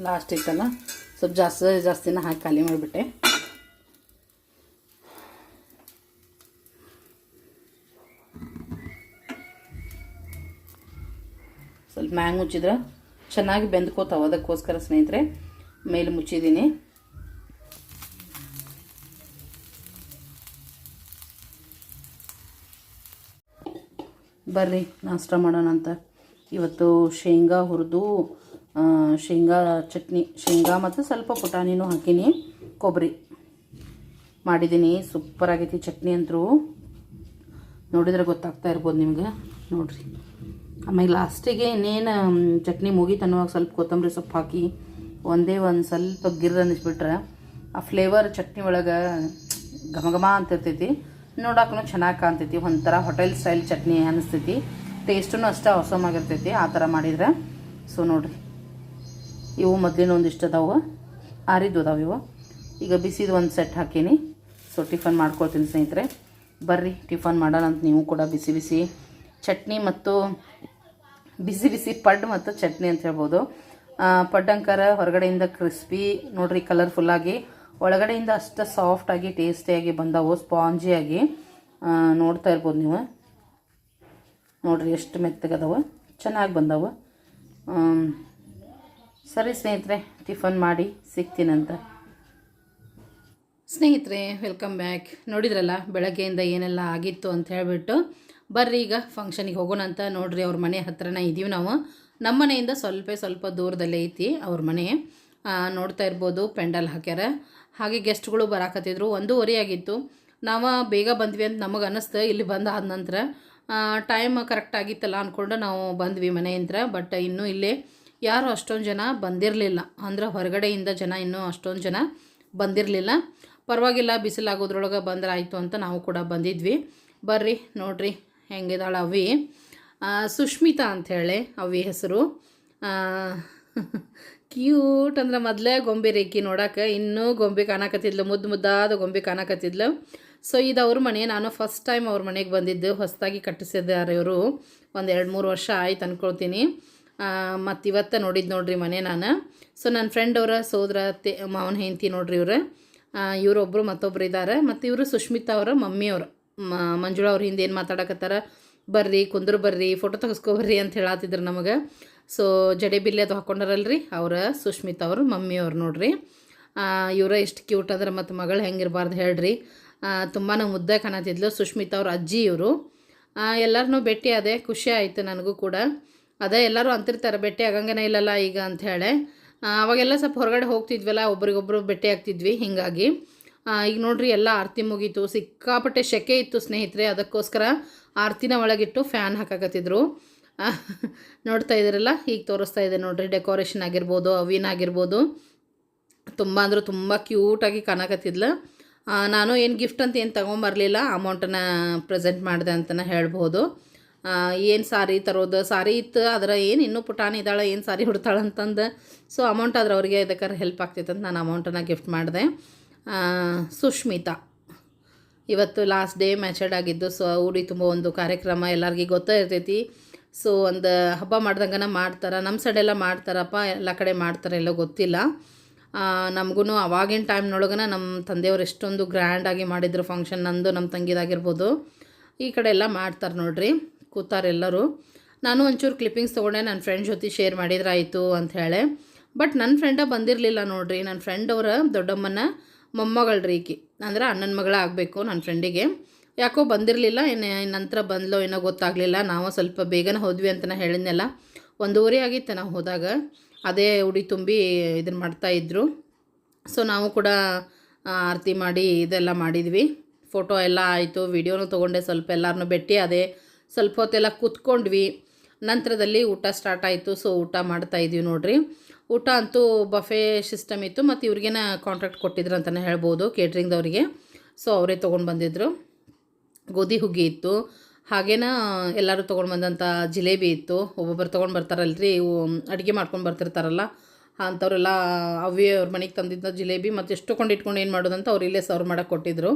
ಲಾಸ್ಟ್ ಇತ್ತಲ್ಲ? ಸ್ವಲ್ಪ ಜಾಸ್ತಿ, ಜಾಸ್ತಿನ ಹಾಕಿ ಖಾಲಿ ಮಾಡಿಬಿಟ್ಟೆ. ಸ್ವಲ್ಪ ಮ್ಯಾಂಗ್ ಮುಚ್ಚಿದ್ರೆ? ಚೆನ್ನಾಗಿ ಬೆಂದ್ಕೋತಾವೆ ಅದಕ್ಕೋಸ್ಕರ ಸ್ನೇಹಿತರೆ. ಮೇಲೆ ಮುಚ್ಚಿದ್ದೀನಿ. ಬರ್ರಿ, ನಾಷ್ಟ ಮಾಡೋಣ ಅಂತ ಇವತ್ತು ಶೇಂಗಾ ಹುರಿದು ಶೇಂಗಾ ಚಟ್ನಿ, ಶೇಂಗಾ ಮತ್ತು ಸ್ವಲ್ಪ ಪುಟಾಣಿನೂ ಹಾಕೀನಿ. ಕೊಬ್ಬರಿ ಮಾಡಿದ್ದೀನಿ ಸೂಪರ್ ಆಗೈತಿ ಚಟ್ನಿ ಅಂತರೂ. ನೋಡಿದ್ರೆ ಗೊತ್ತಾಗ್ತಾ ಇರ್ಬೋದು ನಿಮ್ಗೆ. ನೋಡ್ರಿ. ಆಮೇಲೆ ಲಾಸ್ಟಿಗೆ ಇನ್ನೇನು ಚಟ್ನಿ ಮುಗೀತು ಅನ್ನುವಾಗ ಸ್ವಲ್ಪ ಕೊತ್ತಂಬರಿ ಸೊಪ್ಪು ಹಾಕಿ ಒಂದೇ ಒಂದು ಸ್ವಲ್ಪ ಗಿರ್ ಅನ್ನಿಸ್ಬಿಟ್ರೆ ಆ ಫ್ಲೇವರ್ ಚಟ್ನಿ ಒಳಗೆ ಘಮ ಘಮ ಅಂತಿರ್ತೈತಿ. ನೋಡೋಕ್ಕೂ ಚೆನ್ನಾಗಿ ಕಾಣ್ತೈತಿ. ಒಂಥರ ಹೋಟೆಲ್ ಸ್ಟೈಲ್ ಚಟ್ನಿ ಅನಿಸ್ತೈತಿ ಟೇಸ್ಟೂ ಅಷ್ಟೇ ಹೊಸಮಾಗಿರ್ತೈತಿ ಆ ಥರ ಮಾಡಿದರೆ. ಸೊ ನೋಡಿರಿ. ಇವು ಮೊದಲಿನ ಒಂದಿಷ್ಟು ಅದಾವೆ. ಆರಿದ್ದು ಅದಾವೆ ಇವು. ಈಗ ಬಿಸಿದು ಒಂದು ಸೆಟ್ ಹಾಕೀನಿ. ಸೊ ಟಿಫನ್ ಮಾಡ್ಕೊಳ್ತೀನಿ ಸ್ನೇಹಿತರೆ. ಬರ್ರಿ ಟಿಫನ್ ಮಾಡೋಣ ಅಂತ ನೀವು ಕೂಡ ಬಿಸಿ ಬಿಸಿ ಚಟ್ನಿ ಮತ್ತು ಬಿಸಿ ಬಿಸಿ ಪಡ್ ಮತ್ತು ಚಟ್ನಿ ಅಂತ ಹೇಳ್ಬೋದು. ಪಡ್ಡಂಕರ ಪಡ್ ಹೊರಗಡೆಯಿಂದ ಕ್ರಿಸ್ಪಿ ನೋಡ್ರಿ ಕಲರ್ಫುಲ್ಲಾಗಿ ಒಳಗಡೆಯಿಂದ ಅಷ್ಟು ಸಾಫ್ಟಾಗಿ ಟೇಸ್ಟಿಯಾಗಿ ಬಂದವು ಸ್ಪಾಂಜಿಯಾಗಿ ನೋಡ್ತಾ ಇರ್ಬೋದು ನೀವು. ನೋಡ್ರಿ, ಎಷ್ಟು ಮೆತ್ತಗದವು. ಚೆನ್ನಾಗಿ ಬಂದವು. ಸರಿ ಸ್ನೇಹಿತರೆ, ಟಿಫನ್ ಮಾಡಿ ಸಿಗ್ತೀನಂತ ಸ್ನೇಹಿತರೆ, ವೆಲ್ಕಮ್ ಬ್ಯಾಕ್. ನೋಡಿದ್ರಲ್ಲ, ಬೆಳಗ್ಗೆಯಿಂದ ಏನೆಲ್ಲ ಆಗಿತ್ತು ಅಂತ ಹೇಳಿಬಿಟ್ಟು, ಬರ್ರಿ ಈಗ ಫಂಕ್ಷನಿಗೆ ಹೋಗೋಣ ಅಂತ. ನೋಡ್ರಿ, ಅವ್ರ ಮನೆ ಹತ್ರನೇ ಇದ್ದೀವಿ ನಾವು. ನಮ್ಮ ಮನೆಯಿಂದ ಸ್ವಲ್ಪ ಸ್ವಲ್ಪ ದೂರದಲ್ಲೇ ಐತಿ ಅವ್ರ ಮನೆ. ನೋಡ್ತಾ ಇರ್ಬೋದು, ಪೆಂಡಲ್ ಹಾಕ್ಯಾರ. ಹಾಗೆ ಗೆಸ್ಟ್ಗಳು ಬರಾಕತ್ತಿದ್ರು. ಒಂದೂವರೆ ಆಗಿತ್ತು. ನಾವು ಬೇಗ ಬಂದ್ವಿ ಅಂತ ನಮಗೆ ಅನ್ನಿಸ್ತು ಇಲ್ಲಿ ಬಂದಾದ ನಂತರ. ಟೈಮ್ ಕರೆಕ್ಟ್ ಆಗಿತ್ತಲ್ಲ ಅಂದ್ಕೊಂಡು ನಾವು ಬಂದ್ವಿ ಮನೆಯಿಂದ ಬಟ್ ಇನ್ನೂ ಇಲ್ಲೇ ಯಾರು ಅಷ್ಟೊಂದು ಜನ ಬಂದಿರಲಿಲ್ಲ. ಅಂದ್ರೆ ಹೊರಗಡೆಯಿಂದ ಜನ ಇನ್ನೂ ಅಷ್ಟೊಂದು ಜನ ಬಂದಿರಲಿಲ್ಲ. ಪರವಾಗಿಲ್ಲ, ಬಿಸಿಲಾಗೋದ್ರೊಳಗೆ ಬಂದ್ರೆ ಆಯಿತು ಅಂತ ನಾವು ಕೂಡ ಬಂದಿದ್ವಿ. ಬರ್ರಿ, ನೋಡ್ರಿ ಹೆಂಗಿದಾಳ ಅವಿ. ಸುಷ್ಮಿತಾ ಅಂಥೇಳಿ ಅವಿ ಹೆಸರು. ಕ್ಯೂಟ್ ಅಂದ್ರೆ ಮೊದಲೇ ಗೊಂಬೆ ರೇಖಿ ನೋಡೋಕೆ. ಇನ್ನೂ ಗೊಂಬೆ ಕಾಣಕತ್ತಿದ್ಲು, ಮುದ್ದು ಮುದ್ದಾದ ಗೊಂಬೆ ಕಾಣಕತ್ತಿದ್ಲು. ಸೊ ಇದು ಅವ್ರ ಮನೆ, ನಾನು ಫಸ್ಟ್ ಟೈಮ್ ಅವ್ರ ಮನೆಗೆ ಬಂದಿದ್ದು. ಹೊಸದಾಗಿ ಕಟ್ಟಿಸಿದ್ದಾರೆ ಇವರು. ಒಂದು ಎರಡು ಮೂರು ವರ್ಷ ಆಯ್ತು ಅಂದ್ಕೊಳ್ತೀನಿ ಮತ್ತು ಇವತ್ತು ನೋಡಿದ್ದು ನೋಡ್ರಿ ಮನೆ ನಾನು. ಸೊ ನನ್ನ ಫ್ರೆಂಡ್ ಅವರ ಸೋದರ, ತೆ, ಮಾವನ ಹೆಂಡತಿ ನೋಡ್ರಿ ಇವ್ರು. ಇವರೊಬ್ಬರು ಮತ್ತೊಬ್ರು ಇದ್ದಾರೆ ಮತ್ತು ಇವರು ಸುಷ್ಮಿತಾ ಅವರ ಮಮ್ಮಿಯವರು ಮಂಜುಳಾ ಅವ್ರ ಹಿಂದೆ ಏನು ಮಾತಾಡಕತ್ತಾರ? ಬರ್ರಿ, ಕುಂದ್ರು ಬರ್ರಿ ಫೋಟೋ ತೆಗೆಸ್ಕೊಬರ್ರಿ ಅಂತ ಹೇಳತ್ತಿದ್ರು ನಮಗೆ. ಸೊ ಜಡೆ ಬಿಲ್ಲಿ ಅದು ಹಾಕೊಂಡಾರಲ್ರಿ ಅವರ, ಸುಷ್ಮಿತಾ ಅವರು ಮಮ್ಮಿಯವ್ರು ನೋಡ್ರಿ. ಇವರ ಎಷ್ಟು ಕ್ಯೂಟ್ ಅಂದ್ರೆ ಮತ್ತು ಮಗಳು ಹೆಂಗಿರಬಾರ್ದು ಹೇಳ್ರಿ. ತುಂಬಾ ಮುದ್ದೆ ಕಾಣತಿದ್ಲು ಸುಷ್ಮಿತಾ ಅವ್ರ ಅಜ್ಜಿ ಇವರು. ಎಲ್ಲರನ್ನೂ ಭೇಟಿ ಅದೇ ಖುಷಿ ಆಯಿತು ನನಗೂ ಕೂಡ. ಅದೇ ಎಲ್ಲರೂ ಅಂತಿರ್ತಾರೆ ಭೇಟಿ ಆಗಂಗೇನೇ ಇಲ್ಲಲ್ಲ ಈಗ ಅಂಥೇಳಿ ಅವಾಗೆಲ್ಲ ಸ್ವಲ್ಪ ಹೊರಗಡೆ ಹೋಗ್ತಿದ್ವಲ್ಲ, ಒಬ್ರಿಗೊಬ್ರು ಭೇಟಿ ಆಗ್ತಿದ್ವಿ ಹೀಗಾಗಿ. ಈಗ ನೋಡ್ರಿ ಎಲ್ಲ ಆರತಿ ಮುಗೀತು. ಸಿಕ್ಕಾಪಟ್ಟೆ ಶೆಕೆ ಇತ್ತು ಸ್ನೇಹಿತರೆ, ಅದಕ್ಕೋಸ್ಕರ ಆರತಿನ ಒಳಗಿಟ್ಟು ಫ್ಯಾನ್ ಹಾಕಕತ್ತಿದ್ರು. ನೋಡ್ತಾ ಇದ್ದೀರಲ್ಲ, ಈಗ ತೋರಿಸ್ತಾ ಇದೆ ನೋಡ್ರಿ, ಡೆಕೋರೇಷನ್ ಆಗಿರ್ಬೋದು ಅವಿನ ಆಗಿರ್ಬೋದು. ತುಂಬ ಅಂದ್ರೆ ತುಂಬ ಕ್ಯೂಟಾಗಿ ಕಾಣಕತ್ತಿದ್ಲು. ನಾನು ಏನು ಗಿಫ್ಟ್ ಅಂತ ಏನು ತೊಗೊಂಬರಲಿಲ್ಲ, ಅಮೌಂಟನ್ನು ಪ್ರೆಸೆಂಟ್ ಮಾಡಿದೆ ಅಂತಲೇ ಹೇಳ್ಬೋದು. ಏನು ಸಾರಿ ತರೋದು? ಸಾರಿ ಇತ್ತು ಅದರ ಏನು ಇನ್ನೂ ಪುಟಾಣಿ ಇದ್ದಾಳೆ, ಏನು ಸಾರಿ ಹುಡ್ತಾಳೆ ಅಂತಂದು. ಸೊ ಅಮೌಂಟ್ ಆದ್ರೆ ಅವ್ರಿಗೆ ಇದಕ್ಕಾರೆ ಹೆಲ್ಪ್ ಆಗ್ತೈತೆ ಅಂತ ನಾನು ಅಮೌಂಟನ್ನು ಗಿಫ್ಟ್ ಮಾಡಿದೆ. ಸುಷ್ಮಿತಾ ಇವತ್ತು ಲಾಸ್ಟ್ ಡೇ ಮ್ಯಾಚರ್ಡ್ ಆಗಿದ್ದು ಸೊ ಊರಿ ತುಂಬ ಒಂದು ಕಾರ್ಯಕ್ರಮ ಎಲ್ಲರಿಗೂ ಗೊತ್ತೇ ಇರ್ತೈತಿ. ಸೊ ಒಂದು ಹಬ್ಬ ಮಾಡ್ದಂಗನ ಮಾಡ್ತಾರೆ. ನಮ್ಮ ಸೈಡೆಲ್ಲ ಮಾಡ್ತಾರಪ್ಪ, ಎಲ್ಲ ಕಡೆ ಮಾಡ್ತಾರೆ ಎಲ್ಲೋ ಗೊತ್ತಿಲ್ಲ. ನಮಗೂ ಅವಾಗಿನ ಟೈಮ್ನೊಳಗನ ನಮ್ಮ ತಂದೆಯವ್ರು ಎಷ್ಟೊಂದು ಗ್ರ್ಯಾಂಡಾಗಿ ಮಾಡಿದ್ರು ಫಂಕ್ಷನ್ ನಂದು ನಮ್ಮ ತಂಗಿದಾಗಿರ್ಬೋದು ಈ ಕಡೆ ಎಲ್ಲ ಮಾಡ್ತಾರೆ ನೋಡ್ರಿ. ಕೂತಾರೆ ಎಲ್ಲರೂ. ನಾನು ಒಂಚೂರು ಕ್ಲಿಪ್ಪಿಂಗ್ಸ್ ತೊಗೊಂಡೆ ನನ್ನ ಫ್ರೆಂಡ್ ಜೊತೆ ಶೇರ್ ಮಾಡಿದ್ರಾಯಿತು ಅಂತ ಹೇಳಿ. ಬಟ್ ನನ್ನ ಫ್ರೆಂಡ ಬಂದಿರಲಿಲ್ಲ ನೋಡ್ರಿ. ನನ್ನ ಫ್ರೆಂಡ್ ಅವರ ದೊಡ್ಡಮ್ಮನ ಮೊಮ್ಮಗಳು ರೀ ಈಕಿ. ಅಂದ್ರೆ ಅಣ್ಣನ ಮಗಳ ಆಗಬೇಕು ನನ್ನ ಫ್ರೆಂಡಿಗೆ ಯಾಕೋ ಬಂದಿರಲಿಲ್ಲ, ಇನ್ನು ನಂತರ ಬಂದಲೋ ಏನೋ ಗೊತ್ತಾಗಲಿಲ್ಲ. ನಾವು ಸ್ವಲ್ಪ ಬೇಗನೆ ಹೋದ್ವಿ ಅಂತಲೇ ಹೇಳಿದ್ನೆಲ್ಲ. ಒಂದೂವರೆ ಆಗಿತ್ತು ನಾವು ಹೋದಾಗ. ಅದೇ ಉಡಿ ತುಂಬಿ ಇದನ್ನು ಮಾಡ್ತಾಯಿದ್ರು ಸೊ ನಾವು ಕೂಡ ಆರತಿ ಮಾಡಿ ಇದೆಲ್ಲ ಮಾಡಿದ್ವಿ. ಫೋಟೋ ಎಲ್ಲ ಆಯಿತು. ವಿಡಿಯೋನು ತೊಗೊಂಡೆ ಸ್ವಲ್ಪ ಎಲ್ಲರನ್ನೂ ಭೇಟಿ ಅದೇ ಸ್ವಲ್ಪ ಹೊತ್ತೆಲ್ಲ ಕೂತ್ಕೊಂಡ್ವಿ. ನಂತರದಲ್ಲಿ ಊಟ ಸ್ಟಾರ್ಟ್ ಆಯಿತು. ಸೊ ಊಟ ಮಾಡ್ತಾ ಇದ್ವಿ ನೋಡ್ರಿ. ಊಟ ಅಂತೂ ಬಫೆ ಸಿಸ್ಟಮ್ ಇತ್ತು. ಮತ್ತು ಇವ್ರಿಗೇನ ಕಾಂಟ್ರಾಕ್ಟ್ ಕೊಟ್ಟಿದ್ರು ಅಂತಲೇ ಹೇಳ್ಬೋದು ಕೇಟ್ರಿಂಗ್ದವ್ರಿಗೆ ಸೊ ಅವರೇ ತೊಗೊಂಡು ಬಂದಿದ್ದರು ಗೋಧಿ ಹುಗ್ಗಿ ಇತ್ತು. ಹಾಗೇನ ಎಲ್ಲರೂ ತೊಗೊಂಡು ಬಂದಂಥ ಜಿಲೇಬಿ ಇತ್ತು. ಒಬ್ಬೊಬ್ಬರು ತೊಗೊಂಡು ಬರ್ತಾರಲ್ರಿ. ಅಡುಗೆ ಮಾಡ್ಕೊಂಡು ಬರ್ತಿರ್ತಾರಲ್ಲ ಅಂಥವ್ರೆಲ್ಲ ಅವೇ ಅವ್ರ ಮನೆಗೆ ತಂದಿದ್ದ ಜಿಲೇಬಿ ಮತ್ತು ಎಷ್ಟು ಕೊಂಡು ಇಟ್ಕೊಂಡು ಏನು ಮಾಡೋದಂತ ಅವ್ರು ಇಲ್ಲೇ ಸರ್ವ್ ಮಾಡೋಕ್ಕೆ ಕೊಟ್ಟಿದ್ರು.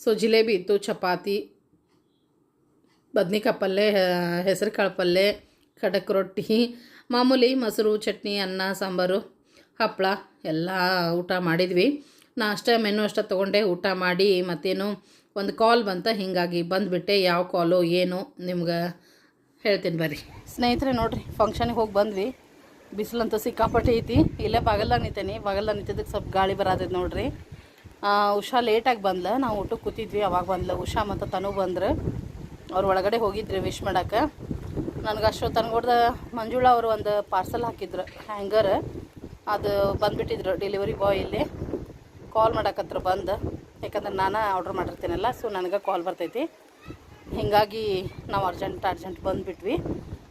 ಸೊ ಜಿಲೇಬಿ ಇತ್ತು, ಚಪಾತಿ ಬದ್ನಿಕಾಯಿ ಪಲ್ಯ ಹೆಸರು ಕಾಳು ಪಲ್ಯ ಖಡಕ್ ರೊಟ್ಟಿ, ಮಾಮೂಲಿ ಮೊಸರು, ಚಟ್ನಿ, ಅನ್ನ, ಸಾಂಬಾರು ಹಪ್ಪಳ ಎಲ್ಲ ಊಟ ಮಾಡಿದ್ವಿ. ನಾ ಅಷ್ಟೇ ಮೆನು ಅಷ್ಟೇ ತೊಗೊಂಡೆ, ಊಟ ಮಾಡಿ ಮತ್ತೇನು ಒಂದು ಕಾಲ್ ಬಂತ, ಹೀಗಾಗಿ ಬಂದುಬಿಟ್ಟೆ. ಯಾವ ಕಾಲು, ಏನು, ನಿಮ್ಗೆ ಹೇಳ್ತೀನಿ ಬರ್ರಿ. ಸ್ನೇಹಿತರೆ, ನೋಡಿರಿ ಫಂಕ್ಷನಿಗೆ ಹೋಗಿ ಬಂದ್ವಿ. ಬಿಸಿಲಂತೂ ಸಿಕ್ಕಾಪಟ್ಟೆ ಐತಿ. ಇಲ್ಲೇ ಬಾಗಲ್ದಾಗ ನಿಂತೇನಿ. ಬಾಗಲ್ದಾಗ ನಿಂತಿದ್ದಕ್ಕೆ ಸ್ವಲ್ಪ ಗಾಳಿ ಬರೋದೈತೆ ನೋಡ್ರಿ. ಉಷಾ ಲೇಟಾಗಿ ಬಂದ್ಲ. ನಾವು ಊಟಕ್ಕೆ ಕೂತಿದ್ವಿ, ಅವಾಗ ಬಂದ್ಲ. ಉಷಾ ಮತ್ತು ತನು ಬಂದ್ರೆ. ಅವ್ರು ಒಳಗಡೆ ಹೋಗಿದ್ರಿ ವಿಶ್ ಮಾಡೋಕೆ. ನನಗೆ ಅಷ್ಟು ತನ್ಗೊಡ್ದ ಮಂಜುಳಾ ಅವರು ಒಂದು ಪಾರ್ಸಲ್ ಹಾಕಿದ್ರು ಹ್ಯಾಂಗರ್ ಅದು ಬಂದುಬಿಟ್ಟಿದ್ರು ಡೆಲಿವರಿ ಬಾಯ್ ಇಲ್ಲಿ. ಕಾಲ್ ಮಾಡಕತ್ರ ಬಂದು. ಯಾಕಂದ್ರೆ ನಾನು ಆರ್ಡ್ರ್ ಮಾಡಿರ್ತೀನಲ್ಲ ಸೊ ನನಗೆ ಕಾಲ್ ಬರ್ತೈತಿ. ಹೀಗಾಗಿ ನಾವು ಅರ್ಜೆಂಟ್ ಅರ್ಜೆಂಟ್ ಬಂದುಬಿಟ್ವಿ.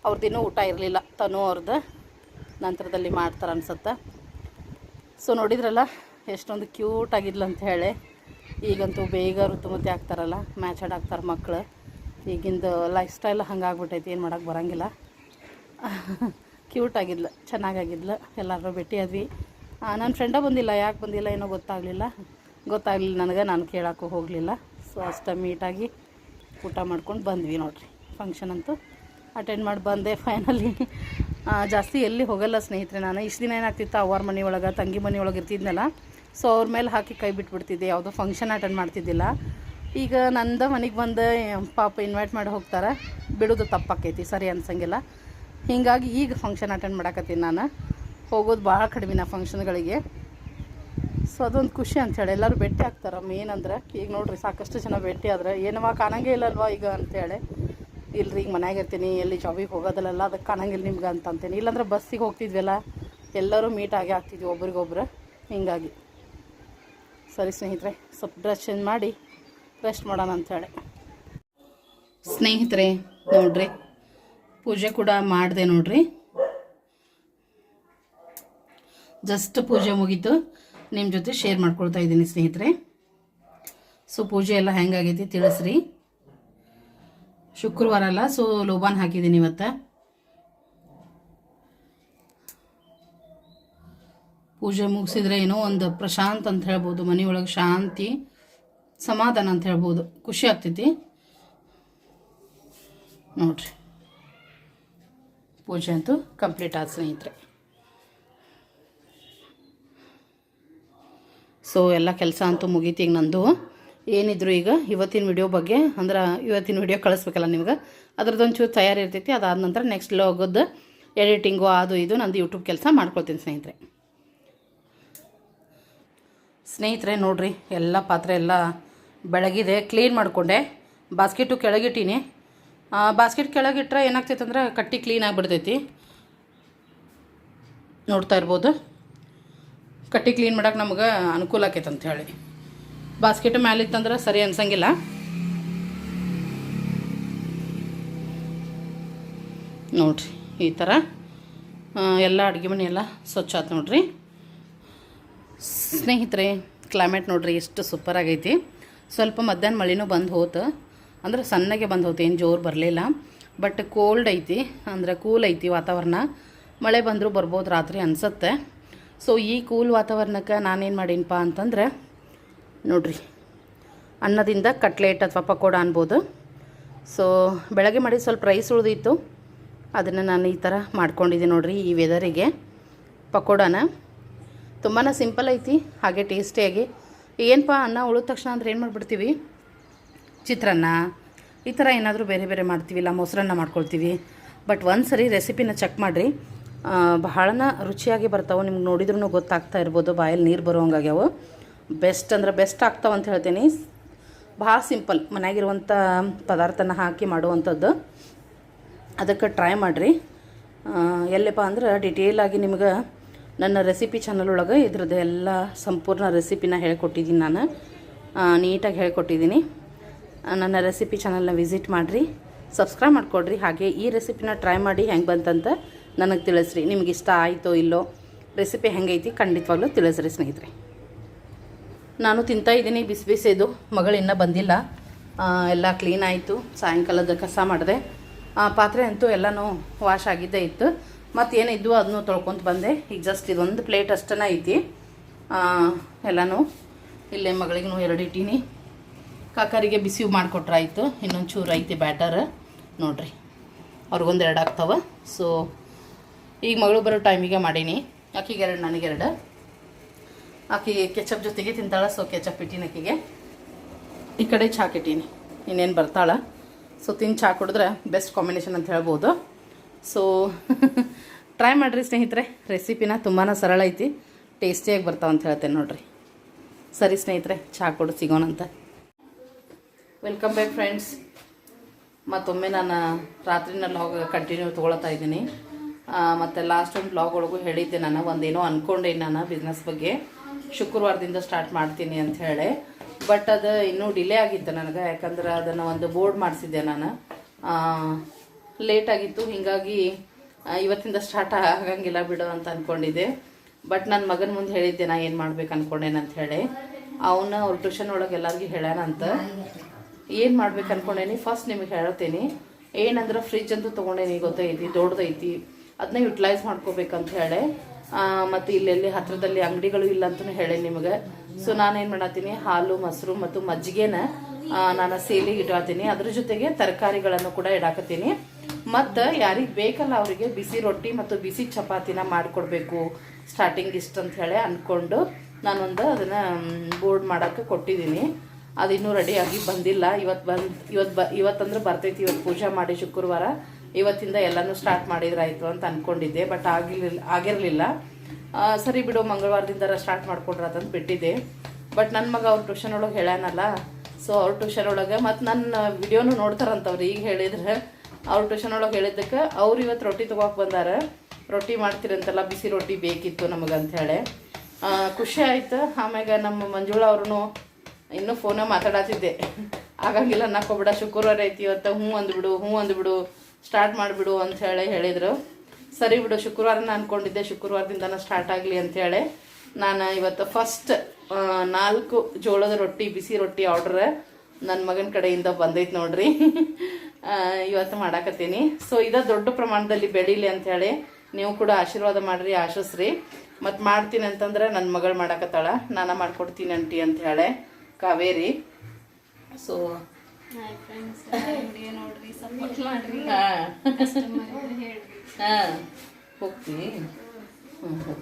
ಅವ್ರದ್ದು ಇನ್ನೂ ಊಟ ಇರಲಿಲ್ಲ, ತನು ಅವ್ರದ್ದು ನಂತರದಲ್ಲಿ ಮಾಡ್ತಾರೆ ಅನ್ಸುತ್ತೆ. ಸೊ ನೋಡಿದ್ರಲ್ಲ, ಎಷ್ಟೊಂದು ಕ್ಯೂಟ್ ಆಗಿದ್ಲು ಅಂತ ಹೇಳಿ. ಈಗಂತೂ ಬೇಗ ಋತುಮತಿ ಆಗ್ತಾರಲ್ಲ ಮ್ಯಾಚ್ ಆಡಾಕ್ತಾರೆ ಮಕ್ಕಳು ಈಗಿಂದು ಲೈಫ್ ಸ್ಟೈಲ್ ಹಂಗಾಗ್ಬಿಟ್ಟೈತಿ, ಏನು ಮಾಡೋಕ್ಕೆ ಬರೋಂಗಿಲ್ಲ. ಕ್ಯೂಟ್ [LAUGHS] ಆಗಿದ್ಲು, ಚೆನ್ನಾಗಾಗಿದ್ಲು ಎಲ್ಲರೂ ಭೇಟಿಯಾದ್ವಿ ನನ್ನ ಫ್ರೆಂಡ ಬಂದಿಲ್ಲ, ಯಾಕೆ ಬಂದಿಲ್ಲ ಏನೋ ಗೊತ್ತಾಗಲಿಲ್ಲ. ಗೊತ್ತಾಗಲಿಲ್ಲ ನನಗೆ, ನಾನು ಕೇಳೋಕ್ಕೂ ಹೋಗಲಿಲ್ಲ. ಸೊ ಅಷ್ಟು ಮೀಟಾಗಿ ಊಟ ಮಾಡ್ಕೊಂಡು ಬಂದ್ವಿ ನೋಡಿರಿ. ಫಂಕ್ಷನ್ ಅಂತೂ ಅಟೆಂಡ್ ಮಾಡಿ ಬಂದೆ ಫೈನಲಿ [LAUGHS] ಜಾಸ್ತಿ ಎಲ್ಲಿ ಹೋಗಲ್ಲ ಸ್ನೇಹಿತರೆ ನಾನು. ಇಷ್ಟು ದಿನ ಏನಾಗ್ತಿತ್ತು ಅವ್ರ ಮನೆಯೊಳಗೆ, ತಂಗಿ ಮನೆಯೊಳಗೆ ಇರ್ತಿದ್ನಲ್ಲ. ಸೊ ಅವ್ರ ಮೇಲೆ ಹಾಕಿ ಕೈ ಬಿಟ್ಬಿಡ್ತಿದ್ದೆ. ಯಾವುದೋ ಫಂಕ್ಷನ್ ಅಟೆಂಡ್ ಮಾಡ್ತಿದ್ದಿಲ್ಲ. ಈಗ ನಂದ ಮನೆಗೆ ಬಂದು ಪಾಪ ಇನ್ವೈಟ್ ಮಾಡಿ ಹೋಗ್ತಾರೆ. ಬಿಡೋದು ತಪ್ಪಾಕೈತಿ, ಸರಿ ಅನ್ಸಂಗಿಲ್ಲ. ಹೀಗಾಗಿ ಈಗ ಫಂಕ್ಷನ್ ಅಟೆಂಡ್ ಮಾಡಾಕತ್ತೀನಿ ನಾನು. ಹೋಗೋದು ಭಾಳ ಕಡಿಮೆ ನಾ ಫಂಕ್ಷನ್ಗಳಿಗೆ ಸೊ ಅದೊಂದು ಖುಷಿ ಅಂಥೇಳಿ ಎಲ್ಲರೂ ಭೇಟಿ ಆಗ್ತಾರೆ ಮೇನ್ ಅಂದ್ರೆ. ಈಗ ನೋಡ್ರಿ, ಸಾಕಷ್ಟು ಜನ ಭೇಟಿ ಆದ್ರೆ, ಏನವ ಕಾಣಂಗೇ ಇಲ್ಲಲ್ವಾ ಈಗ ಅಂತೇಳಿ ಇಲ್ರಿ, ಈಗ ಮನ್ಯಾಗ ಇರ್ತೀನಿ, ಎಲ್ಲಿ ಜಾಬಿಗೆ ಹೋಗೋದಲ್ಲ ಅದಕ್ಕೆ ಕಾಣಂಗಿಲ್ಲ ನಿಮ್ಗೆ ಅಂತ ಅಂತೀನಿ. ಇಲ್ಲಾಂದ್ರೆ ಬಸ್ಸಿಗೆ ಹೋಗ್ತಿದ್ವಲ್ಲ, ಎಲ್ಲರೂ ಮೀಟ್ ಆಗೇ ಆಗ್ತಿದ್ವಿ ಒಬ್ರಿಗೊಬ್ರು. ಹಿಂಗಾಗಿ. ಸರಿ ಸ್ನೇಹಿತರೆ, ಸ್ವಲ್ಪ ಡ್ರೆಸ್ ಚೇಂಜ್ ಮಾಡಿ. ರೆಸ್ಟ್ ಮಾಡೋಣ ಅಂಥೇಳಿ. ಸ್ನೇಹಿತರೆ, ನೋಡ್ರಿ, ಪೂಜೆ ಕೂಡ ಮಾಡಿದೆ ನೋಡ್ರಿ. ಜಸ್ಟ್ ಪೂಜೆ ಮುಗೀತು. ನಿಮ್ಮ ಜೊತೆ ಶೇರ್ ಮಾಡ್ಕೊಳ್ತಾ ಇದ್ದೀನಿ ಸ್ನೇಹಿತರೆ. ಸೊ ಪೂಜೆ ಎಲ್ಲ ಹೆಂಗಾಗೈತಿ ತಿಳಿಸ್ರಿ. ಶುಕ್ರವಾರ ಅಲ್ಲ ಸೊ ಲೋಬಾನ್ ಹಾಕಿದ್ದೀನಿ ಇವತ್ತು. ಪೂಜೆ ಮುಗಿಸಿದ್ರೆ ಏನೋ ಒಂದು ಪ್ರಶಾಂತ್ ಅಂತ ಹೇಳ್ಬೋದು, ಮನೆಯೊಳಗೆ ಶಾಂತಿ. ಸಮಾಧಾನ ಅಂತ ಹೇಳ್ಬೋದು. ಖುಷಿ ಆಗ್ತೈತಿ. ನೋಡ್ರಿ. ಪೂಜೆ ಅಂತೂ ಕಂಪ್ಲೀಟ್ ಆದ ಸ್ನೇಹಿತರೆ. ಸೊ ಎಲ್ಲ ಕೆಲಸ ಅಂತೂ ಮುಗೀತು ಈಗ ನಂದು. ಏನಿದ್ರು ಈಗ ಇವತ್ತಿನ ವಿಡಿಯೋ ಬಗ್ಗೆ ಅಂದ್ರೆ ಇವತ್ತಿನ ವಿಡಿಯೋ ಕಳಿಸ್ಬೇಕಲ್ಲ ನಿಮ್ಗೆ? ಅದ್ರದ್ದೊಂಚೂರು ತಯಾರಿ ಇರ್ತೈತಿ. ಅದಾದ ನಂತರ ನೆಕ್ಸ್ಟ್ ಲೋಗದ್ದು ಎಡಿಟಿಂಗು ಅದು ಇದು ನಂದು ಯೂಟ್ಯೂಬ್ ಕೆಲಸ ಮಾಡ್ಕೊಳ್ತೀನಿ ಸ್ನೇಹಿತರೆ. ಸ್ನೇಹಿತರೆ, ನೋಡ್ರಿ, ಎಲ್ಲ ಪಾತ್ರೆ ಎಲ್ಲ ಬೆಳಗಿದೆ ಕ್ಲೀನ್ ಮಾಡಿಕೊಂಡೆ. ಬಾಸ್ಕೆಟು ಕೆಳಗಿಟ್ಟೀನಿ. ಬಾಸ್ಕೆಟ್ ಕೆಳಗಿಟ್ರೆ ಏನಾಗ್ತೈತೆ ಅಂದ್ರೆ ಕಟ್ಟಿ ಕ್ಲೀನ್ ಆಗಿಬಿಡ್ತೈತಿ. ನೋಡ್ತಾ ಇರ್ಬೋದು. ಕಟ್ಟಿ ಕ್ಲೀನ್ ಮಾಡೋಕೆ ನಮ್ಗೆ ಅನುಕೂಲ ಆಕೈತೆ ಅಂತ ಹೇಳಿ. ಬಾಸ್ಕೆಟ್ ಮ್ಯಾಲೆ ಇತ್ತಂದ್ರೆ ಸರಿ ಅನ್ಸಂಗಿಲ್ಲ. ನೋಡ್ರಿ, ಈ ಥರ ಎಲ್ಲ ಅಡುಗೆ ಮನೆ ಎಲ್ಲ ಸ್ವಚ್ಛ ಆಯ್ತು ನೋಡ್ರಿ. ಸ್ನೇಹಿತರೆ ಕ್ಲೈಮೇಟ್ ನೋಡ್ರಿ ಎಷ್ಟು ಸೂಪರ್ ಆಗೈತಿ. ಸ್ವಲ್ಪ ಮಧ್ಯಾಹ್ನ ಮಳೆನೂ ಬಂದು ಹೋತು. ಅಂದ್ರೆ ಸಣ್ಣಗೆ ಬಂದು ಹೋತು, ಏನು ಜೋರು ಬರಲಿಲ್ಲ. ಬಟ್ ಕೋಲ್ಡ್ ಐತಿ, ಅಂದ್ರೆ ಕೂಲ್ ಐತಿ ವಾತಾವರಣ. ಮಳೆ ಬಂದರೂ ಬರ್ಬೋದು ರಾತ್ರಿ ಅನ್ಸತ್ತೆ. ಸೊ ಈ ಕೂಲ್ ವಾತಾವರಣಕ್ಕೆ ನಾನೇನು ಮಾಡೀನಪ್ಪ ಅಂತಂದ್ರೆ, ನೋಡ್ರಿ, ಅನ್ನದಿಂದ ಕಟ್ಲೆಟ್ ಅಥವಾ ಪಕೋಡ ಅನ್ಬೋದು. ಸೊ ಬೆಳಗ್ಗೆ ಮಾಡಿ ಸ್ವಲ್ಪ ರೈಸ್ ಉಳಿದಿತ್ತು. ಅದನ್ನು ನಾನು ಈ ಥರ ಮಾಡ್ಕೊಂಡಿದ್ದೆ ನೋಡ್ರಿ ಈ ವೆದರಿಗೆ ಪಕೋಡನ. ತುಂಬಾ ಸಿಂಪಲ್ ಐತಿ, ಹಾಗೆ ಟೇಸ್ಟಿಯಾಗಿ ಏನಪ್ಪ ಅನ್ನ ಉಳಿದ ತಕ್ಷಣ ಅಂದ್ರೆ ಏನು ಮಾಡಿಬಿಡ್ತೀವಿ? ಚಿತ್ರಾನ್ನ. ಈ ಥರ ಏನಾದರೂ ಬೇರೆ ಬೇರೆ ಮಾಡ್ತೀವಿ, ಇಲ್ಲ ಮೊಸರನ್ನ ಮಾಡ್ಕೊಳ್ತೀವಿ. ಬಟ್ ಒಂದು ಸರಿ ರೆಸಿಪಿನ ಚೆಕ್ ಮಾಡಿರಿ. ಬಹಳನ ರುಚಿಯಾಗಿ ಬರ್ತಾವೆ, ನಿಮ್ಗೆ ನೋಡಿದ್ರೂ ಗೊತ್ತಾಗ್ತಾ ಇರ್ಬೋದು, ಬಾಯಲ್ಲಿ ನೀರು ಬರೋಂಗಾಗ್ಯಾವ. ಬೆಸ್ಟ್ ಅಂದ್ರೆ ಬೆಸ್ಟ್ ಆಗ್ತಾವೆ ಅಂತ ಹೇಳ್ತೀನಿ. ಭಾಳ ಸಿಂಪಲ್ ಮನೆಯಾಗಿರುವಂಥ ಪದಾರ್ಥನ ಹಾಕಿ ಮಾಡುವಂಥದ್ದು. ಅದಕ್ಕೆ ಟ್ರೈ ಮಾಡಿರಿ. ಎಲ್ಲಪ್ಪ ಅಂದ್ರೆ ಡಿಟೇಲಾಗಿ ನಿಮ್ಗೆ ನನ್ನ ರೆಸಿಪಿ ಚಾನಲ್ ಒಳಗೆ ಇದ್ರದ್ದು ಎಲ್ಲ ಸಂಪೂರ್ಣ ರೆಸಿಪಿನ ಹೇಳ್ಕೊಟ್ಟಿದ್ದೀನಿ ನಾನು. ನೀಟಾಗಿ ಹೇಳ್ಕೊಟ್ಟಿದ್ದೀನಿ ನನ್ನ ರೆಸಿಪಿ ಚಾನಲ್ನ ವಿಸಿಟ್ ಮಾಡಿರಿ. ಸಬ್ಸ್ಕ್ರೈಬ್ ಮಾಡಿಕೊಡ್ರಿ. ಹಾಗೆ ಈ ರೆಸಿಪಿನ ಟ್ರೈ ಮಾಡಿ ಹೆಂಗೆ ಬಂತಂತ ನನಗೆ ತಿಳಿಸ್ರಿ. ನಿಮ್ಗೆ ಇಷ್ಟ ಆಯಿತೋ ಇಲ್ಲೋ ರೆಸಿಪಿ ಹೆಂಗೈತಿ ಖಂಡಿತವಾಗ್ಲೂ ತಿಳಿಸ್ರಿ ಸ್ನೇಹಿತರೆ. ನಾನು ತಿಂತಾ ಇದ್ದೀನಿ, ಬಿಸಿ ಬಿಸಿದು. ಇನ್ನೂ ಬಂದಿಲ್ಲ. ಎಲ್ಲ ಕ್ಲೀನ್ ಆಯಿತು. ಸಾಯಂಕಾಲದ ಕಸ ಮಾಡಿದೆ. ಪಾತ್ರೆ ಅಂತೂ ಎಲ್ಲನೂ ವಾಶ್ ಆಗಿದ್ದೇ ಇತ್ತು. ಮತ್ತು ಏನಿದ್ವು ಅದನ್ನು ತೊಳ್ಕೊತ ಬಂದೆ. ಈಗ ಜಸ್ಟ್ ಇದೊಂದು ಪ್ಲೇಟ್ ಅಷ್ಟನ ಐತಿ. ಎಲ್ಲನೂ ಇಲ್ಲೇ ಮಗಳಿಗೂ ಎರಡು ಇಟ್ಟೀನಿ. ಕಾಕರಿಗೆ ಬಿಸಿ ಮಾಡಿಕೊಟ್ರಾಯ್ತು. ಇನ್ನೊಂದು ಚೂರು ಐತಿ ಬ್ಯಾಟರ್ ನೋಡ್ರಿ, ಅವ್ರಿಗೊಂದು ಎರಡು ಆಗ್ತಾವ. ಸೊ ಈಗ ಮಗಳು ಬರೋ ಟೈಮಿಗೆ ಮಾಡೀನಿ. ಆಕಿಗೆ ಎರಡು ನನಗೆರಡು ಆಕಿ ಕೆಚಪ್ ಜೊತೆಗೆ ತಿಂತಾಳೆ ಸೊ ಕೆಚಪ್ ಇಟ್ಟೀನಿ ಆಕಿಗೆ ಈ ಕಡೆ ಚಹಾ ಇಟ್ಟೀನಿ. ಇನ್ನೇನು ಬರ್ತಾಳೆ? ಸೊ ತಿಂದು ಚಹಾ ಕುಡಿದ್ರೆ ಬೆಸ್ಟ್ ಕಾಂಬಿನೇಷನ್ ಅಂತ ಹೇಳ್ಬೋದು. ಸೊ ಟ್ರೈ ಮಾಡಿರಿ ಸ್ನೇಹಿತರೆ. ರೆಸಿಪಿನ ತುಂಬಾ ಸರಳ ಐತಿ. ಟೇಸ್ಟಿಯಾಗಿ ಬರ್ತಾವ ಅಂತ ಹೇಳ್ತೇನೆ ನೋಡಿರಿ. ಸರಿ ಸ್ನೇಹಿತರೆ, ಚಹಾ ಕೊಡು ಸಿಗೋಣಂತ ವೆಲ್ಕಮ್ ಬ್ಯಾಕ್ ಫ್ರೆಂಡ್ಸ್ ಮತ್ತೊಮ್ಮೆ ನಾನು ರಾತ್ರಿನ ಲಾಗ್ ಕಂಟಿನ್ಯೂ ತೊಗೊಳ್ತಾ ಇದ್ದೀನಿ. ಮತ್ತು ಲಾಸ್ಟ್ ಒಂದು ಬ್ಲಾಗ್ ಒಳಗೂ ಹೇಳಿದ್ದೆ ನಾನು. ಒಂದೇನೋ ಅಂದ್ಕೊಂಡೆ ನಾನು ಬಿಸ್ನೆಸ್ ಬಗ್ಗೆ. ಶುಕ್ರವಾರದಿಂದ ಸ್ಟಾರ್ಟ್ ಮಾಡ್ತೀನಿ ಅಂತ ಹೇಳಿ. ಬಟ್ ಅದು ಇನ್ನೂ ಡಿಲೇ ಆಗಿತ್ತು ನನಗೆ. ಯಾಕಂದ್ರೆ ಅದನ್ನು ಒಂದು ಬೋರ್ಡ್ ಮಾಡಿಸಿದ್ದೆ ನಾನು. ಲೇಟ್ ಆಗಿತ್ತು, ಹೀಗಾಗಿ ಇವತ್ತಿಂದ ಸ್ಟಾರ್ಟ್ ಆಗಂಗಿಲ್ಲ ಬಿಡು ಅಂತ ಅಂದ್ಕೊಂಡಿದ್ದೆ ಬಟ್ ನನ್ನ ಮಗನ ಮುಂದೆ ಹೇಳಿದ್ದೆ, ನಾ ಏನು ಮಾಡ್ಬೇಕು ಅಂದ್ಕೊಂಡೇನಂತ ಅಂತ ಹೇಳಿ. ಅವನ್ನ ಅವ್ರ ಟ್ಯೂಷನ್ ಒಳಗೆ ಎಲ್ಲರಿಗೂ ಹೇಳ್ಯಾನಂತ ಏನು ಮಾಡ್ಬೇಕು ಅನ್ಕೊಂಡೇನಿ ಫಸ್ಟ್ ನಿಮಗೆ ಹೇಳ್ತೀನಿ. ಏನಂದ್ರೆ ಫ್ರಿಜ್ ಅಂತೂ ತೊಗೊಂಡೇನಿ, ಗೊತ್ತೈತಿ, ದೊಡ್ಡದೈತಿ. ಅದನ್ನ ಯುಟಿಲೈಸ್ ಮಾಡ್ಕೋಬೇಕಂತ ಹೇಳಿ. ಮತ್ತು ಇಲ್ಲೆಲ್ಲಿ ಹತ್ರದಲ್ಲಿ ಅಂಗಡಿಗಳು ಇಲ್ಲ ಅಂತಲೂ ಹೇಳಿ ನಿಮಗೆ. ಸೊ ನಾನೇನು ಮಾಡತ್ತೀನಿ ಹಾಲು, ಮೊಸರು ಮತ್ತು ಮಜ್ಜಿಗೆನ ನಾನು ಸೇಲಿಗೆ ಇಟ್ಕೊಳ್ತೀನಿ ಅದ್ರ ಜೊತೆಗೆ ತರಕಾರಿಗಳನ್ನು ಕೂಡ ಇಡಾಕತ್ತೀನಿ. ಮತ್ತು ಯಾರಿಗೆ ಬೇಕಲ್ಲ ಅವರಿಗೆ ಬಿಸಿ ರೊಟ್ಟಿ ಮತ್ತು ಬಿಸಿ ಚಪಾತಿನ ಮಾಡಿಕೊಡ್ಬೇಕು. ಸ್ಟಾರ್ಟಿಂಗ್ ಇಷ್ಟು ಅಂತ ಹೇಳಿ ಅಂದ್ಕೊಂಡು ನಾನೊಂದು ಅದನ್ನು ಬೋರ್ಡ್ ಮಾಡೋಕ್ಕೆ ಕೊಟ್ಟಿದ್ದೀನಿ. ಅದಿನ್ನೂ ರೆಡಿಯಾಗಿ ಬಂದಿಲ್ಲ. ಇವತ್ತು ಬಂದು ಇವತ್ತು ಬ, ಇವತ್ತಂದ್ರೆ ಬರ್ತೈತಿ. ಇವತ್ತು ಪೂಜೆ ಮಾಡಿ ಶುಕ್ರವಾರ. ಇವತ್ತಿಂದ ಎಲ್ಲನೂ ಸ್ಟಾರ್ಟ್ ಮಾಡಿದ್ರಾಯಿತು ಅಂತ ಅಂದ್ಕೊಂಡಿದ್ದೆ ಬಟ್ ಆಗಿರ್ಲಿಲ್ಲ. ಆಗಿರಲಿಲ್ಲ ಸರಿ ಬಿಡು ಮಂಗಳವಾರದಿಂದ ಸ್ಟಾರ್ಟ್ ಮಾಡ್ಕೊಂಡ್ರತಂತ ಬಿಟ್ಟಿದ್ದೆ. ಬಟ್ ನನ್ನ ಮಗ ಅವ್ರ ಟ್ಯೂಷನ್ ಒಳಗೆ ಹೇಳ್ಯಾನಲ್ಲ ಸೊ ಅವ್ರ ಟ್ಯೂಷನ್ ಒಳಗೆ ಮತ್ತು ನನ್ನ ವಿಡಿಯೋನು ನೋಡ್ತಾರಂತವ್ರು. ಈಗ ಹೇಳಿದ್ರೆ ಅವ್ರ ಟ್ಯೂಷನ್ ಒಳಗೆ ಹೇಳಿದ್ದಕ್ಕೆ ಅವ್ರು ಇವತ್ತು ರೊಟ್ಟಿ ತೊಗೋಕೆ ಬಂದಾರ. ರೊಟ್ಟಿ ಮಾಡ್ತೀರಂತಲ್ಲ ಬಿಸಿ ರೊಟ್ಟಿ ಬೇಕಿತ್ತು ನಮಗಂತ ಹೇಳಿ ಆ, ಖುಷಿ ಆಯ್ತು. ಆಮ್ಯಾಗ ನಮ್ಮ ಮಂಜುಳ ಅವ್ರೂ ಇನ್ನೂ ಫೋನ ಮಾತಾಡತ್ತಿದ್ದೆ ಆಗಂಗಿಲ್ಲ ನಾಕೋಬಿಡ ಶುಕ್ರವಾರ ಐತಿ ಇವತ್ತು ಹ್ಞೂ ಅಂದ್ಬಿಡು ಹ್ಞೂ ಅಂದ್ಬಿಡು ಸ್ಟಾರ್ಟ್ ಮಾಡಿಬಿಡು ಅಂತ ಹೇಳಿ ಹೇಳಿದರು. ಸರಿ ಬಿಡು ನಾನು ಅಂದ್ಕೊಂಡಿದ್ದೆ ಶುಕ್ರವಾರದಿಂದನ ಸ್ಟಾರ್ಟ್ ಆಗಲಿ ಅಂಥೇಳಿ ನಾನು ಇವತ್ತು ಫಸ್ಟ್ ನಾಲ್ಕು ಜೋಳದ ರೊಟ್ಟಿ ಬಿಸಿ ರೊಟ್ಟಿ ಆರ್ಡ್ರ್ ನನ್ನ ಮಗನ ಕಡೆಯಿಂದ ಬಂದೈತೆ ನೋಡ್ರಿ. ಇವತ್ತು ಮಾಡಾಕತ್ತೀನಿ. ಸೊ ಇದ ದೊಡ್ಡ ಪ್ರಮಾಣದಲ್ಲಿ ಬೆಳೀಲಿ ಅಂಥೇಳಿ ನೀವು ಕೂಡ ಆಶೀರ್ವಾದ ಮಾಡಿರಿ ಆಶಿಸ್ರಿ. ಮತ್ತು ಮಾಡ್ತೀನಿ ಅಂತಂದ್ರೆ ನನ್ನ ಮಗಳು ಮಾಡಾಕತ್ತಾಳ. ನಾನು ಮಾಡ್ಕೊಡ್ತೀನಿ ಅಂಟಿ ಅಂತ ಹೇಳಿ ಕಾವೇರಿ. ಸೊ [LAUGHS] ನೋಡ್ರಿ ಸಪೋರ್ಟ್ [LAUGHS] ಮಾಡ್ರಿ. ಹಾಂ. [LAUGHS] ಹೋಗ್ತೀನಿ. ಹ್ಞೂ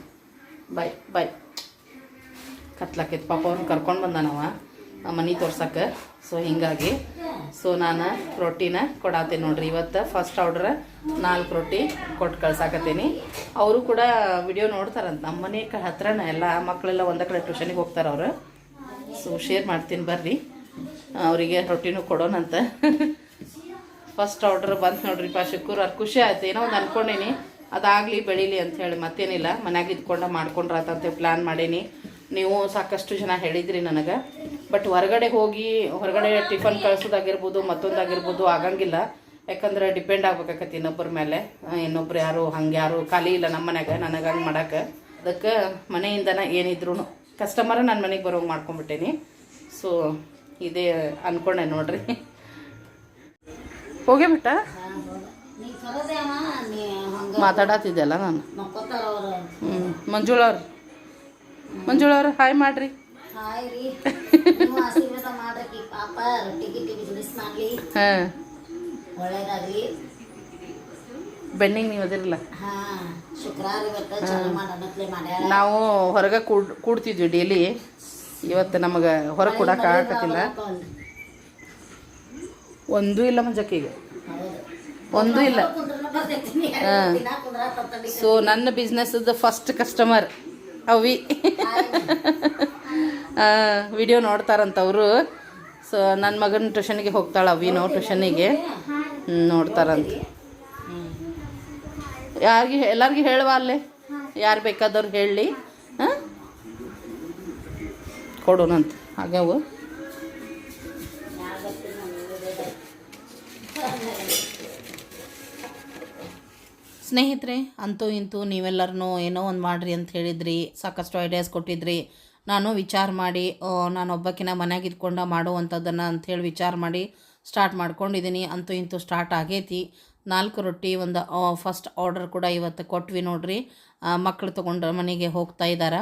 ಬಾಯ್ ಬಾಯ್ ಕತ್ಲಾಕೈತಿ. ಪಾಪ ಅವ್ರನ್ನ ಕರ್ಕೊಂಡು ಬಂದಾನವ. ಮನೆ ತೋರ್ಸಕ್ಕೆ. ಸೊ ಹಿಂಗಾಗಿ ಸೊ ನಾನು ರೊಟ್ಟಿನ ಕೊಡಾತೀನಿ ನೋಡ್ರಿ. ಇವತ್ತು ಫಸ್ಟ್ ಆರ್ಡ್ರ್ ನಾಲ್ಕು ರೊಟ್ಟಿ ಕೊಟ್ಟು ಕಳ್ಸಾಕತ್ತೀನಿ. ಅವರು ಕೂಡ ವಿಡಿಯೋ ನೋಡ್ತಾರಂತ. ನಮ್ಮ ಮನೆ ಹತ್ರನೇ ಎಲ್ಲ ಮಕ್ಕಳೆಲ್ಲ ಒಂದೇ ಕಡೆ ಟ್ಯೂಷನಿಗೆ ಹೋಗ್ತಾರೆ ಅವರು. ಸೊ ಶೇರ್ ಮಾಡ್ತೀನಿ ಬರ್ರಿ. ಅವರಿಗೆ ರೊಟ್ಟಿನೂ ಕೊಡೋಣಂತ. ಫಸ್ಟ್ ಆರ್ಡ್ರ್ ಬಂತು ನೋಡ್ರಿಪ್ಪ ಶುಕ್ರವಾರ ಖುಷಿ ಆಯ್ತು. ಏನೋ ಒಂದು ಅನ್ಕೊಂಡೀನಿ. ಅದಾಗಲಿ ಬೆಳೀಲಿ ಅಂತ ಹೇಳಿ ಮತ್ತೇನಿಲ್ಲ. ಮನ್ಯಾಗ ಇದ್ಕೊಂಡು ಮಾಡ್ಕೊಂಡ್ರಾತಂತೆ ಪ್ಲ್ಯಾನ್ ಮಾಡೀನಿ. ನೀವು ಸಾಕಷ್ಟು ಜನ ಹೇಳಿದ್ರಿ ನನಗೆ. ಬಟ್ ಹೊರಗಡೆ ಹೋಗಿ, ಹೊರಗಡೆ ಟಿಫನ್ ಕಳ್ಸೋದಾಗಿರ್ಬೋದು, ಮತ್ತೊಂದಾಗಿರ್ಬೋದು ಆಗಂಗಿಲ್ಲ. ಯಾಕಂದ್ರೆ ಡಿಪೆಂಡ್ ಆಗ್ಬೇಕಾಕತಿ ಇನ್ನೊಬ್ಬರ ಮೇಲೆ. ಇನ್ನೊಬ್ರು ಯಾರು, ಹಂಗೆ ಯಾರು, ಖಾಲಿ ಇಲ್ಲ ನಮ್ಮ ಮನ್ಯಾಗ, ನನಗೆ ಹಂಗೆ ಮಾಡಕ್ಕೆ ಅದಕ್ಕೆ ಮನೆಯಿಂದನೇ ಏನಿದ್ರು ಕಸ್ಟಮರ ನನ್ನ ಮನೆಗೆ ಬರೋಂಗೆ ಮಾಡ್ಕೊಂಬಿಟ್ಟೇನಿ ಸೊ ಇದೇ ಅನ್ಕೊಂಡೆ ನೋಡ್ರಿ. ಹೋಗೇ ಬಿಟ್ಟ? ಮಾತಾಡತ್ತಿದ್ದೆಲ್ಲ ನಾನು. ಹ್ಞೂ ಮಂಜುಳವ್ರು ಮಂಜುಳವ್ರು ಹಾಯ್ ಮಾಡ್ರಿ. ನೀವು ಬಿಸ್ನೆಸ್ ಬೆಣ್ಣಿಗೆ ಅದಿರಲ್ಲ? ನಾವು ಹೊರಗೆ ಕೂಡ್ ಕೂಡ್ತಿದ್ವಿ ಡೈಲಿ ಇವತ್ತು ನಮಗೆ ಹೊರಗೆ ಕೂಡಕ್ಕೆ ಆಗಕತ್ತಿಲ್ಲ. ಒಂದೂ ಇಲ್ಲ ಮಂಜಕ್ಕಿಗೆ ಒಂದು ಇಲ್ಲ. ಹಾಂ. ಸೊ ನನ್ನ ಬಿಸ್ನೆಸ್ದ ಫಸ್ಟ್ ಕಸ್ಟಮರ್ ಅವಿ. ವಿಡಿಯೋ ನೋಡ್ತಾರಂತವರು. ಸೊ ನನ್ನ ಮಗನ ಟ್ಯೂಷನ್ಗೆ ಹೋಗ್ತಾಳೆ ಅವಿನೋ ಟ್ಯೂಷನಿಗೆ ನೋಡ್ತಾರಂತ. ಯಾರಿಗೆ ಎಲ್ಲರಿಗೂ ಹೇಳುವ ಅಲ್ಲೇ? ಯಾರು ಬೇಕಾದವ್ರು ಹೇಳಿ. ಹಾಂ? ಕೊಡೋಣಂತ. ಹಾಗ್ಯಾವು ಸ್ನೇಹಿತರೆ, ಅಂತೂ ಇಂತೂ ನೀವೆಲ್ಲರೂ ಏನೋ ಒಂದು ಮಾಡಿರಿ ಅಂತ ಹೇಳಿದ್ರಿ. ಸಾಕಷ್ಟು ಐಡಿಯಾಸ್ ಕೊಟ್ಟಿದ್ರಿ. ನಾನು ವಿಚಾರ ಮಾಡಿ ನಾನು ಒಬ್ಬಕಿನ ಮನೆಯಾಗ ಇದ್ಕೊಂಡು ಮಾಡುವಂಥದ್ದನ್ನು ಅಂಥೇಳಿ ವಿಚಾರ ಮಾಡಿ ಸ್ಟಾರ್ಟ್ ಮಾಡ್ಕೊಂಡಿದ್ದೀನಿ ಅಂತೂ ಇಂತೂ ಸ್ಟಾರ್ಟ್ ಆಗೈತಿ. ನಾಲ್ಕು ರೊಟ್ಟಿ, ಒಂದು ಫಸ್ಟ್ ಆರ್ಡರ್ ಕೂಡ ಇವತ್ತು ಕೊಟ್ವಿ ನೋಡ್ರಿ. ಮಕ್ಕಳು ತೊಗೊಂಡು ಮನೆಗೆ ಹೋಗ್ತಾ ಇದ್ದಾರೆ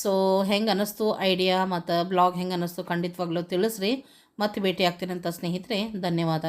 ಸೊ ಹೆಂಗೆ ಅನ್ನಿಸ್ತು ಐಡಿಯಾ ಮತ್ತು ಬ್ಲಾಗ್ ಹೆಂಗೆ ಅನ್ನಿಸ್ತು ಖಂಡಿತವಾಗ್ಲೂ ತಿಳಿಸ್ರಿ. ಮತ್ತೆ ಭೇಟಿ ಆಗ್ತೀನಂತ ಸ್ನೇಹಿತರೆ, ಧನ್ಯವಾದ.